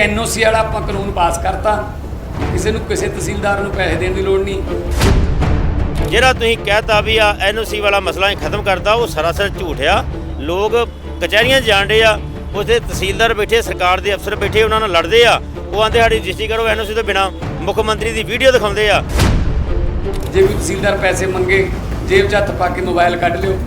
NOC ਵਾਲਾ ਆਪਾਂ ਕਾਨੂੰਨ ਪਾਸ ਕਰਤਾ ਕਿਸੇ ਨੂੰ ਕਿਸੇ ਤਹਿਸੀਲਦਾਰ ਨੂੰ ਪੈਸੇ ਦੇਣ ਦੀ ਲੋੜ ਨਹੀਂ। ਜਿਹੜਾ ਤੁਸੀਂ ਕਹਿਤਾ ਵੀ ਆ ਐਨਓਸੀ ਵਾਲਾ ਮਸਲਾ ਹੀ ਖਤਮ ਕਰਦਾ ਉਹ ਸਰਾਸਰ ਝੂਠ ਆ। ਲੋਕ ਕਚਹਿਰੀਆਂ ਜਾਣ ਆ ਉੱਥੇ ਤਹਿਸੀਲਦਾਰ ਬੈਠੇ ਸਰਕਾਰ ਦੇ ਅਫਸਰ ਬੈਠੇ ਉਹਨਾਂ ਨਾਲ ਲੜਦੇ ਆ। ਉਹ ਆਂਦੇ ਸਾਡੀ ਰਜਿਸਟਰੀ ਕਰੋ ਐਨਓਸੀ ਤੋਂ ਬਿਨਾ ਮੁੱਖ ਮੰਤਰੀ ਦੀ ਵੀਡੀਓ ਦਿਖਾਉਂਦੇ ਆ। ਜੇ ਕੋਈ ਤਹਿਸੀਲਦਾਰ ਪੈਸੇ ਮੰਗੇ ਜੇਬ 'ਚ ਹੱਥ ਪਾ ਕੇ ਮੋਬਾਈਲ ਕੱਢ ਲਿਓ।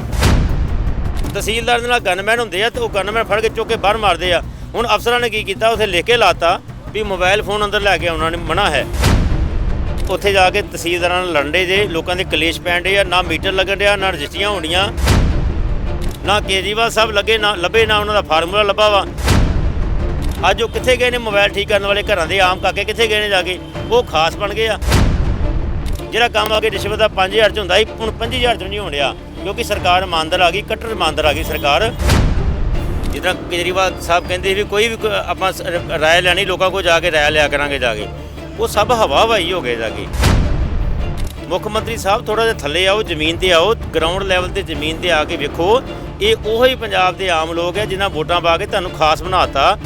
ਤਹਿਸੀਲਦਾਰ ਦੇ ਨਾਲ ਗਨਮੈਨ ਹੁੰਦੇ ਆ ਤੇ ਉਹ ਗਨਮੈਨ ਫੜ ਕੇ ਚੁੱਕ ਕੇ ਬਾਹਰ ਮਾਰਦੇ ਆ। ਹੁਣ ਅਫਸਰਾਂ ਨੇ ਕੀ ਕੀਤਾ? ਉੱਥੇ ਲਿਖ ਕੇ ਲਾਤਾ ਵੀ ਮੋਬਾਈਲ ਫੋਨ ਅੰਦਰ ਲੈ ਕੇ ਆਉਣਾ ਨਹੀਂ ਮਨਾ ਹੈ। ਉੱਥੇ ਜਾ ਕੇ ਤਹਿਸੀਲਦਾਰਾਂ ਨਾਲ ਲੜਦੇ ਜੇ, ਲੋਕਾਂ ਦੇ ਕਲੇਸ਼ ਪੈਣ ਡੇ ਆ, ਨਾ ਮੀਟਰ ਲੱਗਣ ਡਿਆ, ਨਾ ਰਜਿਸਟਰੀਆਂ ਹੋਣੀਆਂ, ਨਾ ਕੇਜਰੀਵਾਲ ਸਾਹਿਬ ਲੱਗੇ ਨਾ, ਲੱਭੇ ਨਾ ਉਹਨਾਂ ਦਾ ਫਾਰਮੂਲਾ ਲੱਭਾ ਵਾ। ਅੱਜ ਉਹ ਕਿੱਥੇ ਗਏ ਨੇ ਮੋਬਾਈਲ ਠੀਕ ਕਰਨ ਵਾਲੇ ਘਰਾਂ ਦੇ ਆਮ ਕਾਕੇ ਕਿੱਥੇ ਗਏ ਨੇ ਜਾ ਕੇ? ਉਹ ਖਾਸ ਬਣ ਗਏ ਆ। ਜਿਹੜਾ ਕੰਮ ਆ ਕੇ ਰਿਸ਼ਵਤ ਦਾ 5000 ਚ ਹੁੰਦਾ ਸੀ, ਹੁਣ 25000 ਚ ਨਹੀਂ ਹੋਣ ਡਿਆ, ਕਿਉਂਕਿ ਸਰਕਾਰ ਇਮਾਨਦਾਰ ਆ ਗਈ ਕੱਟੜ ਇਮਾਨਦਾਰ ਆ ਗਈ ਸਰਕਾਰ। ਜਿੱਦਾਂ ਕੇਜਰੀਵਾਲ ਸਾਹਿਬ ਕਹਿੰਦੇ ਵੀ ਕੋਈ ਵੀ ਕੋ- ਆਪਾਂ ਸ- ਰਾਏ ਲੈਣੀ, ਲੋਕਾਂ ਕੋਲ ਜਾ ਕੇ ਰਾਏ ਲਿਆ ਕਰਾਂਗੇ ਜਾ ਕੇ। ਉਹ ਸਭ ਹਵਾ ਹਵਾਈ ਹੋ ਗਏ ਜਾ ਕੇ। ਮੁੱਖ ਮੰਤਰੀ ਸਾਹਿਬ ਥੋੜਾ ਜਿਹਾ ਥੱਲੇ ਆਓ, ਜ਼ਮੀਨ ਤੇ ਆਓ ਗਰਾਊਂਡ ਲੈਵਲ ਤੇ ਜ਼ਮੀਨ ਤੇ ਆ ਕੇ ਵੇਖੋ। ਇਹ ਉਹੋ ਹੀ ਪੰਜਾਬ ਦੇ ਆਮ ਲੋਕ ਹੈ ਜਿਨ੍ਹਾਂ ਵੋਟਾਂ ਪਾ ਕੇ ਤੁਹਾਨੂੰ ਖਾਸ ਬਣਾਤਾ।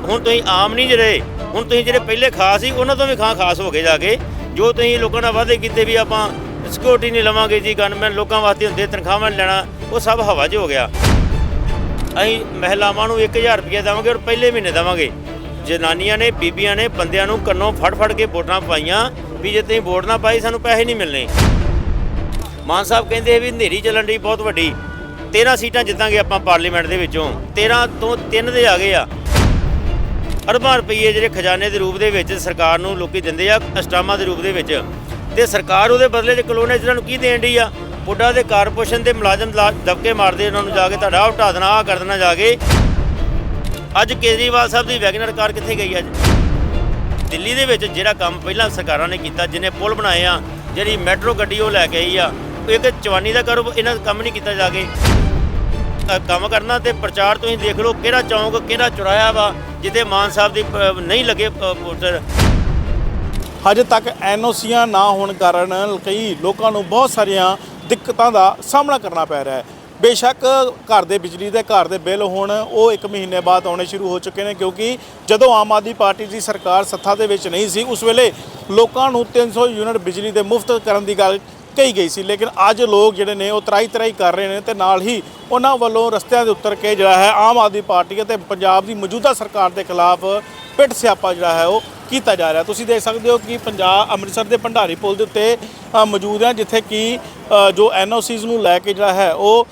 ਹੁਣ ਤੁਸੀਂ ਆਮ ਨਹੀਂ ਜਿਹੜੇ, ਹੁਣ ਤੁਸੀਂ ਜਿਹੜੇ ਪਹਿਲੇ ਖਾਸ ਸੀ, ਉਹਨਾਂ ਤੋਂ ਵੀ ਖਾਂ ਖਾਸ ਹੋ ਗਏ ਜਾ ਕੇ। ਜੋ ਤੁਸੀਂ ਲੋਕਾਂ ਨਾਲ ਵਾਅਦੇ ਕੀਤੇ ਵੀ ਆਪਾਂ ਸਿਕਿਉਰਿਟੀ ਨਹੀਂ ਲਵਾਂਗੇ ਜੀ ਗਨਮੈਨ ਲੋਕਾਂ ਵਾਸਤੇ ਹੁੰਦੇ, ਤਨਖਾਹਾਂ ਨਹੀਂ ਲੈਣਾ, ਉਹ ਸਭ ਹਵਾ 'ਚ ਹੋ ਗਿਆ। ਅਸੀਂ ਮਹਿਲਾਵਾਂ ਨੂੰ 1000 ਰੁਪਏ ਦੇਵਾਂਗੇ ਔਰ ਪਹਿਲੇ ਮਹੀਨੇ ਦੇਵਾਂਗੇ। ਜਨਾਨੀਆਂ ਨੇ, ਬੀਬੀਆਂ ਨੇ ਬੰਦਿਆਂ ਨੂੰ ਕੰਨੋਂ ਫੜ ਫੜ ਕੇ ਵੋਟਾਂ ਪਾਈਆਂ ਵੀ ਜੇ ਤੁਸੀਂ ਵੋਟ ਨਾ ਪਾਈ, ਸਾਨੂੰ ਪੈਸੇ ਨਹੀਂ ਮਿਲਣੇ। ਮਾਨ ਸਾਹਿਬ ਕਹਿੰਦੇ ਵੀ ਹਨੇਰੀ ਚੱਲਣ ਦੀ ਬਹੁਤ ਵੱਡੀ। 13 ਸੀਟਾਂ ਜਿੱਤਾਂਗੇ ਆਪਾਂ ਪਾਰਲੀਮੈਂਟ ਦੇ ਵਿੱਚੋਂ। 13 ਤੋਂ 3 ਦੇ ਆ ਗਏ ਆ। ਅਰਬਾਂ ਰੁਪਏ ਜਿਹੜੇ ਖਜ਼ਾਨੇ ਦੇ ਰੂਪ ਦੇ ਵਿੱਚ ਸਰਕਾਰ ਨੂੰ ਲੋਕੀ ਦਿੰਦੇ ਆ ਅਸਟਾਮਾਂ ਦੇ ਰੂਪ ਦੇ ਵਿੱਚ। ਤੇ ਸਰਕਾਰ ਉਹਦੇ ਬਦਲੇ 'ਚ ਕਲੋਨੇ ਜਿਹਨਾਂ ਨੂੰ ਕੀ ਦੇਣ ਡਈ ਆ? ਪੁੱਡਾ ਦੇ ਕਾਰਪੋਰੇਸ਼ਨ ਦੇ ਮੁਲਾਜ਼ਮ ਲਾ- ਦਬਕੇ ਮਾਰਦੇ ਉਹਨਾਂ ਨੂੰ ਜਾ ਕੇ ਤੁਹਾਡਾ ਹਟਾ ਦੇਣਾ ਆ ਕਰ ਦੇਣਾ ਜਾ ਕੇ। ਅੱਜ ਕੇਜਰੀਵਾਲ ਸਾਹਿਬ ਦੀ ਵੈਗਨਰ ਕਾਰ ਕਿੱਥੇ ਗਈ ਅੱਜ? ਦਿੱਲੀ ਦੇ ਵਿੱਚ ਜਿਹੜਾ ਕੰਮ ਪਹਿਲਾਂ ਸਰਕਾਰਾਂ ਨੇ ਕੀਤਾ, ਜਿਹਨੇ ਪੁਲ ਬਣਾਏ ਆ, ਜਿਹੜੀ ਮੈਟਰੋ ਗੱਡੀ ਉਹ ਲੈ ਕੇ ਆਈ ਆ, ਇੱਕ ਚਵਾਨੀ ਦਾ ਕਰੋ ਇਹਨਾਂ ਦਾ ਕੰਮ ਨਹੀਂ ਕੀਤਾ ਜਾ ਕੇ। ਕੰਮ ਕਰਨਾ ਤੇ ਪ੍ਰਚਾਰ ਤੁਸੀਂ ਦੇਖ ਲਓ ਕਿਹੜਾ ਚੌਂਕ, ਕਿਹੜਾ ਚੁਰਾਇਆ ਵਾ, ਜਿੱਥੇ ਮਾਨ ਸਾਹਿਬ ਦੀ ਨਹੀਂ ਲੱਗੇ ਪੋਸਟਰ ਹਜੇ ਤੱਕ ਐਨਓਸੀਆਂ ਨਾ ਹੋਣ ਕਾਰਨ ਕਈ ਲੋਕਾਂ ਨੂੰ ਬਹੁਤ ਸਾਰੀਆਂ ਦਿੱਕਤਾਂ ਦਾ ਸਾਹਮਣਾ ਕਰਨਾ ਪੈ ਰਿਹਾ ਹੈ। ਬੇਸ਼ੱਕ ਘਰ ਦੇ ਬਿਜਲੀ ਦੇ ਘਰ ਦੇ ਬਿੱਲ ਹੁਣ ਉਹ 1 ਮਹੀਨੇ ਬਾਅਦ ਆਉਣੇ ਸ਼ੁਰੂ ਹੋ ਚੁੱਕੇ ਨੇ ਕਿਉਂਕਿ ਜਦੋਂ ਆਮ ਆਦਮੀ ਪਾਰਟੀ ਦੀ ਸਰਕਾਰ ਸੱਤਾ ਦੇ ਵਿੱਚ ਨਹੀਂ ਸੀ, ਉਸ ਵੇਲੇ ਲੋਕਾਂ ਨੂੰ 300 ਯੂਨਿਟ ਬਿਜਲੀ ਦੇ ਮੁਫਤ ਕਰਨ ਦੀ ਗੱਲ ਕਹੀ ਗਈ ਸੀ। ਲੇਕਿਨ ਅੱਜ ਲੋਕ ਜਿਹੜੇ ਨੇ ਉਹ ਤਰਾਈ ਤਰਾਈ ਕਰ ਰਹੇ ਨੇ ਤੇ ਨਾਲ ਹੀ ਉਹਨਾਂ ਵੱਲੋਂ ਰਸਤਿਆਂ ਦੇ ਉੱਤਰ ਕੇ ਜਿਹੜਾ ਹੈ ਆਮ ਆਦਮੀ ਪਾਰਟੀ ਅਤੇ ਪੰਜਾਬ ਦੀ ਮੌਜੂਦਾ ਸਰਕਾਰ ਦੇ ਖਿਲਾਫ ਪਿੱਟ ਸਿਆਪਾ ਜਿਹੜਾ ਹੈ ਉਹ ਕੀਤਾ ਜਾ ਰਿਹਾ। ਤੁਸੀਂ ਦੇਖ ਸਕਦੇ ਹੋ ਕਿ ਪੰਜਾਬ ਅੰਮ੍ਰਿਤਸਰ ਦੇ ਭੰਡਾਰੀ ਪੁਲ ਦੇ ਉੱਤੇ ਮੌਜੂਦ ਹੈ ਜਿੱਥੇ ਕਿ ਅ, ਜੋ ਐਨਓਸੀਜ਼ ਨੂੰ ਲੈ ਕੇ ਜਿਹੜਾ ਹੈ ਉਹ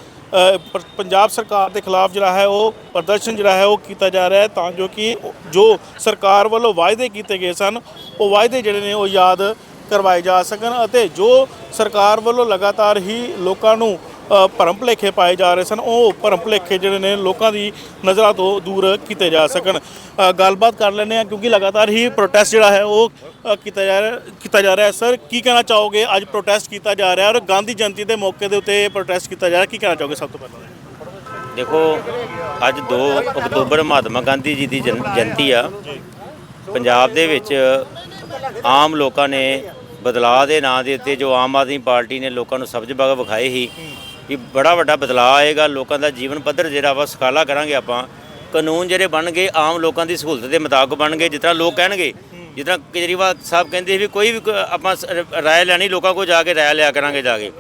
ਪੰਜਾਬ ਸਰਕਾਰ ਦੇ ਖਿਲਾਫ ਜਿਹੜਾ ਹੈ ਉਹ ਪ੍ਰਦਰਸ਼ਨ ਜਿਹੜਾ ਹੈ ਉਹ ਕੀਤਾ ਜਾ ਰਿਹਾ ਹੈ ਤਾਂ ਜੋ ਕਿ ਜੋ ਸਰਕਾਰ ਵੱਲੋਂ ਵਾਅਦੇ ਕੀਤੇ ਗਏ ਸਨ ਉਹ ਵਾਅਦੇ ਜਿਹੜੇ ਨੇ ਉਹ ਯਾਦ ਕਰਵਾਏ ਜਾ ਸਕਣ ਅਤੇ ਜੋ ਸਰਕਾਰ ਵੱਲੋਂ ਲਗਾਤਾਰ ਹੀ ਲੋਕਾਂ ਨੂੰ ਭਰਮ ਭੁਲੇਖੇ ਪਾਏ ਜਾ ਰਹੇ ਸਨ, ਉਹ ਭਰਮ ਭੁਲੇਖੇ ਜਿਹੜੇ ਨੇ ਲੋਕਾਂ ਦੀ ਨਜ਼ਰਾਂ ਤੋਂ ਦੂਰ ਕੀਤੇ ਜਾ ਸਕਣ। ਗੱਲਬਾਤ ਕਰ ਲੈਂਦੇ ਆ ਕਿਉਂਕਿ ਲਗਾਤਾਰ ਹੀ ਪ੍ਰੋਟੈਸਟ ਜਿਹੜਾ ਹੈ ਉਹ ਕੀਤਾ ਜਾ ਰਿਹਾ, ਕੀਤਾ ਜਾ ਰਿਹਾ ਹੈ। ਸਰ ਕੀ ਕਹਿਣਾ ਚਾਹੋਗੇ? ਅੱਜ ਪ੍ਰੋਟੈਸਟ ਕੀਤਾ ਜਾ ਰਿਹਾ ਔਰ ਗਾਂਧੀ ਜਯੰਤੀ ਦੇ ਮੌਕੇ ਦੇ ਉੱਤੇ ਪ੍ਰੋਟੈਸਟ ਕੀਤਾ ਜਾ ਰਿਹਾ ਕੀ ਕਹਿਣਾ ਚਾਹੋਗੇ ਸਭ ਤੋਂ ਪਹਿਲਾਂ? ਦੇਖੋ, ਅੱਜ 2 ਅਕਤੂਬਰ ਮਹਾਤਮਾ ਗਾਂਧੀ ਜੀ ਦੀ ਜਨ- ਜਯੰਤੀ ਆ। ਪੰਜਾਬ ਦੇ ਵਿੱਚ ਆਮ ਲੋਕਾਂ ਨੇ ਬਦਲਾਅ ਦੇ ਨਾਂ ਦੇ ਉੱਤੇ ਜੋ ਆਮ ਆਦਮੀ ਪਾਰਟੀ ਨੇ ਲੋਕਾਂ ਨੂੰ ਸਬਜ਼ ਬਗ ਵਿਖਾਏ ਸੀ ਵੀ ਬੜਾ ਵੱਡਾ ਬਦਲਾਅ ਆਏਗਾ, ਲੋਕਾਂ ਦਾ ਜੀਵਨ ਪੱਧਰ ਜਿਹੜਾ ਵਾ ਸਕਾਲਾ ਕਰਾਂਗੇ ਆਪਾਂ। ਕਾਨੂੰਨ ਜਿਹੜੇ ਬਣ ਗਏ ਆਮ ਲੋਕਾਂ ਦੀ ਸਹੂਲਤ ਦੇ ਮੁਤਾਬਕ ਬਣਨਗੇ, ਜਿਸ ਤਰ੍ਹਾਂ ਲੋਕ ਕਹਿਣਗੇ, ਜਿਸ ਕੇਜਰੀਵਾਲ ਸਾਹਿਬ ਕਹਿੰਦੇ ਵੀ ਕੋਈ ਵੀ ਆਪਾਂ ਸ- ਰਾਏ ਲੈਣੀ, ਲੋਕਾਂ ਕੋਲ ਜਾ ਕੇ ਰਾਏ ਲਿਆ ਕਰਾਂਗੇ ਜਾ ਕੇ।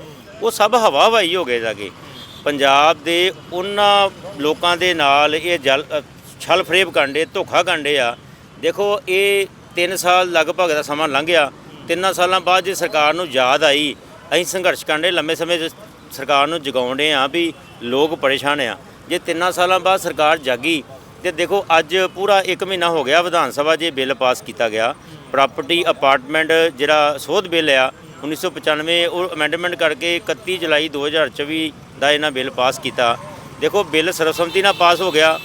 ਉਹ ਸਭ ਹਵਾ ਹਵਾਈ ਹੋ ਗਏ ਜਾ ਕੇ। ਪੰਜਾਬ ਦੇ ਉਹਨਾਂ ਲੋਕਾਂ ਦੇ ਨਾਲ ਇਹ ਜਲ ਛਲ ਫਰੇਬ ਕਾਂਡੇ, ਧੋਖਾ ਕਾਂਡੇ ਆ। ਦੇਖੋ, ਇਹ 3 ਸਾਲ ਲਗਭਗ ਦਾ ਸਮਾਂ ਲੰਘ ਗਿਆ ਤਿੰਨਾਂ ਸਾਲਾਂ ਬਾਅਦ ਜੇ ਸਰਕਾਰ ਨੂੰ ਯਾਦ ਆਈ, ਅਸੀਂ ਸੰਘਰਸ਼ ਕਾਂਡੇ ਲੰਮੇ ਸਮੇਂ ਤੋਂ ਸਰਕਾਰ ਨੂੰ ਜਗਾਉਂਦੇ ਆ ਵੀ ਲੋਕ ਪਰੇਸ਼ਾਨ ਆ। ਜੇ ਤਿੰਨਾਂ ਸਾਲਾਂ ਬਾਅਦ ਸਰਕਾਰ ਜਾਗੀ, ਤੇ ਦੇਖੋ ਅੱਜ ਪੂਰਾ 1 ਮਹੀਨਾ ਹੋ ਗਿਆ ਵਿਧਾਨ ਸਭਾ 'ਚ ਇਹ ਬਿੱਲ ਪਾਸ ਕੀਤਾ ਗਿਆ। ਪ੍ਰਾਪਰਟੀ ਅਪਾਰਟਮੈਂਟ ਜਿਹੜਾ ਸੋਧ ਬਿੱਲ ਆ 1995 ਉਹ ਅਮੈਂਡਮੈਂਟ ਕਰਕੇ 31 ਜੁਲਾਈ 2024 ਦਾ ਇਹਨਾਂ ਬਿੱਲ ਪਾਸ ਕੀਤਾ। ਦੇਖੋ ਬਿੱਲ ਸਰਵਸੰਮਤੀ ਨਾਲ ਪਾਸ ਹੋ ਗਿਆ,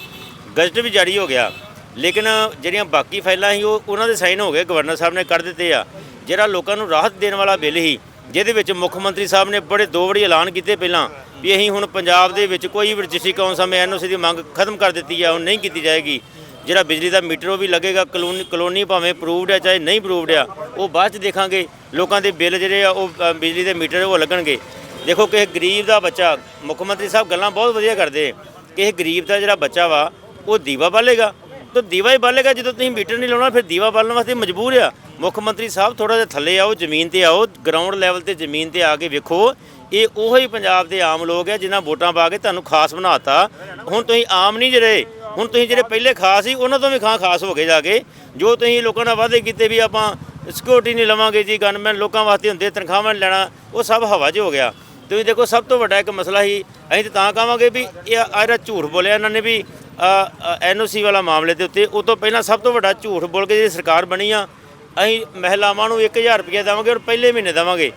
ਗਜ਼ਟ ਵੀ ਜਾਰੀ ਹੋ ਗਿਆ। ਲੇਕਿਨ ਜਿਹੜੀਆਂ ਬਾਕੀ ਫਾਈਲਾਂ ਸੀ ਉਹ ਉਹਨਾਂ ਦੇ ਸਾਈਨ ਹੋ ਗਏ, ਗਵਰਨਰ ਸਾਹਿਬ ਨੇ ਕਰ ਦਿੱਤੇ ਆ। ਜਿਹੜਾ ਲੋਕਾਂ ਨੂੰ ਰਾਹਤ ਦੇਣ ਵਾਲਾ ਬਿੱਲ ਸੀ ਜਿਹਦੇ ਵਿੱਚ ਮੁੱਖ ਮੰਤਰੀ ਸਾਹਿਬ ਨੇ ਬੜੇ ਦੋ ਵਾਰੀ ਐਲਾਨ ਕੀਤੇ ਪਹਿਲਾਂ ਵੀ ਅਸੀਂ ਹੁਣ ਪੰਜਾਬ ਦੇ ਵਿੱਚ ਕੋਈ ਵੀ ਰਜਿਸਟਰੀ ਕੌਣ ਸਮੇਂ ਐਨਓਸੀ ਦੀ ਮੰਗ ਖਤਮ ਕਰ ਦਿੱਤੀ ਆ ਉਹ ਨਹੀਂ ਕੀਤੀ ਜਾਏਗੀ। ਜਿਹੜਾ ਬਿਜਲੀ ਦਾ ਮੀਟਰ ਉਹ ਵੀ ਲੱਗੇਗਾ ਕਲੋਨੀ ਕਲੋਨੀ ਭਾਵੇਂ ਅਪਰੂਵਡ ਹੈ ਚਾਹੇ ਨਹੀਂ ਅਪਰੂਵਡ ਆ ਉਹ ਬਾਅਦ ਚ ਦੇਖਾਂਗੇ। ਲੋਕਾਂ ਦੇ ਬਿੱਲ ਜਿਹੜੇ ਆ ਉਹ ਅ, ਬਿਜਲੀ ਦੇ ਮੀਟਰ ਉਹ ਲੱਗਣਗੇ। ਦੇਖੋ ਕਿਸੇ ਗਰੀਬ ਦਾ ਬੱਚਾ ਮੁੱਖ ਮੰਤਰੀ ਸਾਹਿਬ ਗੱਲਾਂ ਬਹੁਤ ਵਧੀਆ ਕਰਦੇ। ਕਿਸੇ ਗਰੀਬ ਦਾ ਜਿਹੜਾ ਬੱਚਾ ਵਾ ਉਹ ਦੀਵਾ ਬਾਲੇਗਾ। ਤਾਂ ਦੀਵਾ ਹੀ ਬਾਲੇਗਾ ਜਦੋਂ ਤੁਸੀਂ ਮੀਟਰ ਨਹੀਂ ਲਾਉਣਾ ਫਿਰ ਦੀਵਾ ਬਾਲਣ ਵਾਸਤੇ ਮਜਬੂਰ ਆ। ਮੁੱਖ ਮੰਤਰੀ ਸਾਹਿਬ ਥੋੜਾ ਜਿਹਾ ਥੱਲੇ ਆਓ, ਜ਼ਮੀਨ ਤੇ ਆਓ ਗਰਾਊਂਡ ਲੈਵਲ ਤੇ ਜ਼ਮੀਨ ਤੇ ਆ ਕੇ ਵੇਖੋ। ਇਹ ਉਹੀ ਪੰਜਾਬ ਦੇ ਆਮ ਲੋਕ ਹੈ ਜਿਨ੍ਹਾਂ ਵੋਟਾਂ ਪਾ ਕੇ ਤੁਹਾਨੂੰ ਖਾਸ ਬਣਾਤਾ। ਹੁਣ ਤੁਸੀਂ ਆਮ ਨਹੀਂ ਜਿਹੜੇ, ਹੁਣ ਤੁਸੀਂ ਜਿਹੜੇ ਪਹਿਲੇ ਖਾਸ ਸੀ, ਉਹਨਾਂ ਤੋਂ ਵੀ ਖਾਂ ਖਾਸ ਹੋ ਗਏ ਜਾ ਕੇ। ਜੋ ਤੁਸੀਂ ਲੋਕਾਂ ਨਾਲ ਵਾਅਦੇ ਕੀਤੇ ਵੀ ਆਪਾਂ ਸਿਕਿਉਰਿਟੀ ਨਹੀਂ ਲਵਾਂਗੇ ਜੀ ਗਨਮੈਨ ਲੋਕਾਂ ਵਾਸਤੇ ਹੁੰਦੇ, ਤਨਖਾਹਾਂ ਨਹੀਂ ਲੈਣਾ, ਉਹ ਸਭ ਹਵਾ 'ਚ ਹੋ ਗਿਆ। ਤੁਸੀਂ ਦੇਖੋ, ਸਭ ਤੋਂ ਵੱਡਾ ਇੱਕ ਮਸਲਾ ਸੀ, ਅਸੀਂ ਤਾਂ ਤਾਂ ਕਹਾਂਗੇ ਵੀ ਇਹ ਆ ਜਿਹੜਾ ਝੂਠ ਬੋਲਿਆ ਇਹਨਾਂ ਨੇ ਵੀ ਐਨਓਸੀ ਵਾਲਾ ਮਾਮਲੇ ਦੇ ਉੱਤੇ, ਉਹ ਤੋਂ ਪਹਿਲਾਂ ਸਭ ਤੋਂ ਵੱਡਾ ਝੂਠ ਬੋਲ ਕੇ ਜਿਹੜੀ ਸਰਕਾਰ ਬਣੀ ਆ ਅਸੀਂ ਮਹਿਲਾਵਾਂ ਨੂੰ 1000 ਰੁਪਏ ਦੇਵਾਂਗੇ ਔਰ ਪਹਿਲੇ ਮਹੀਨੇ ਦੇਵਾਂਗੇ।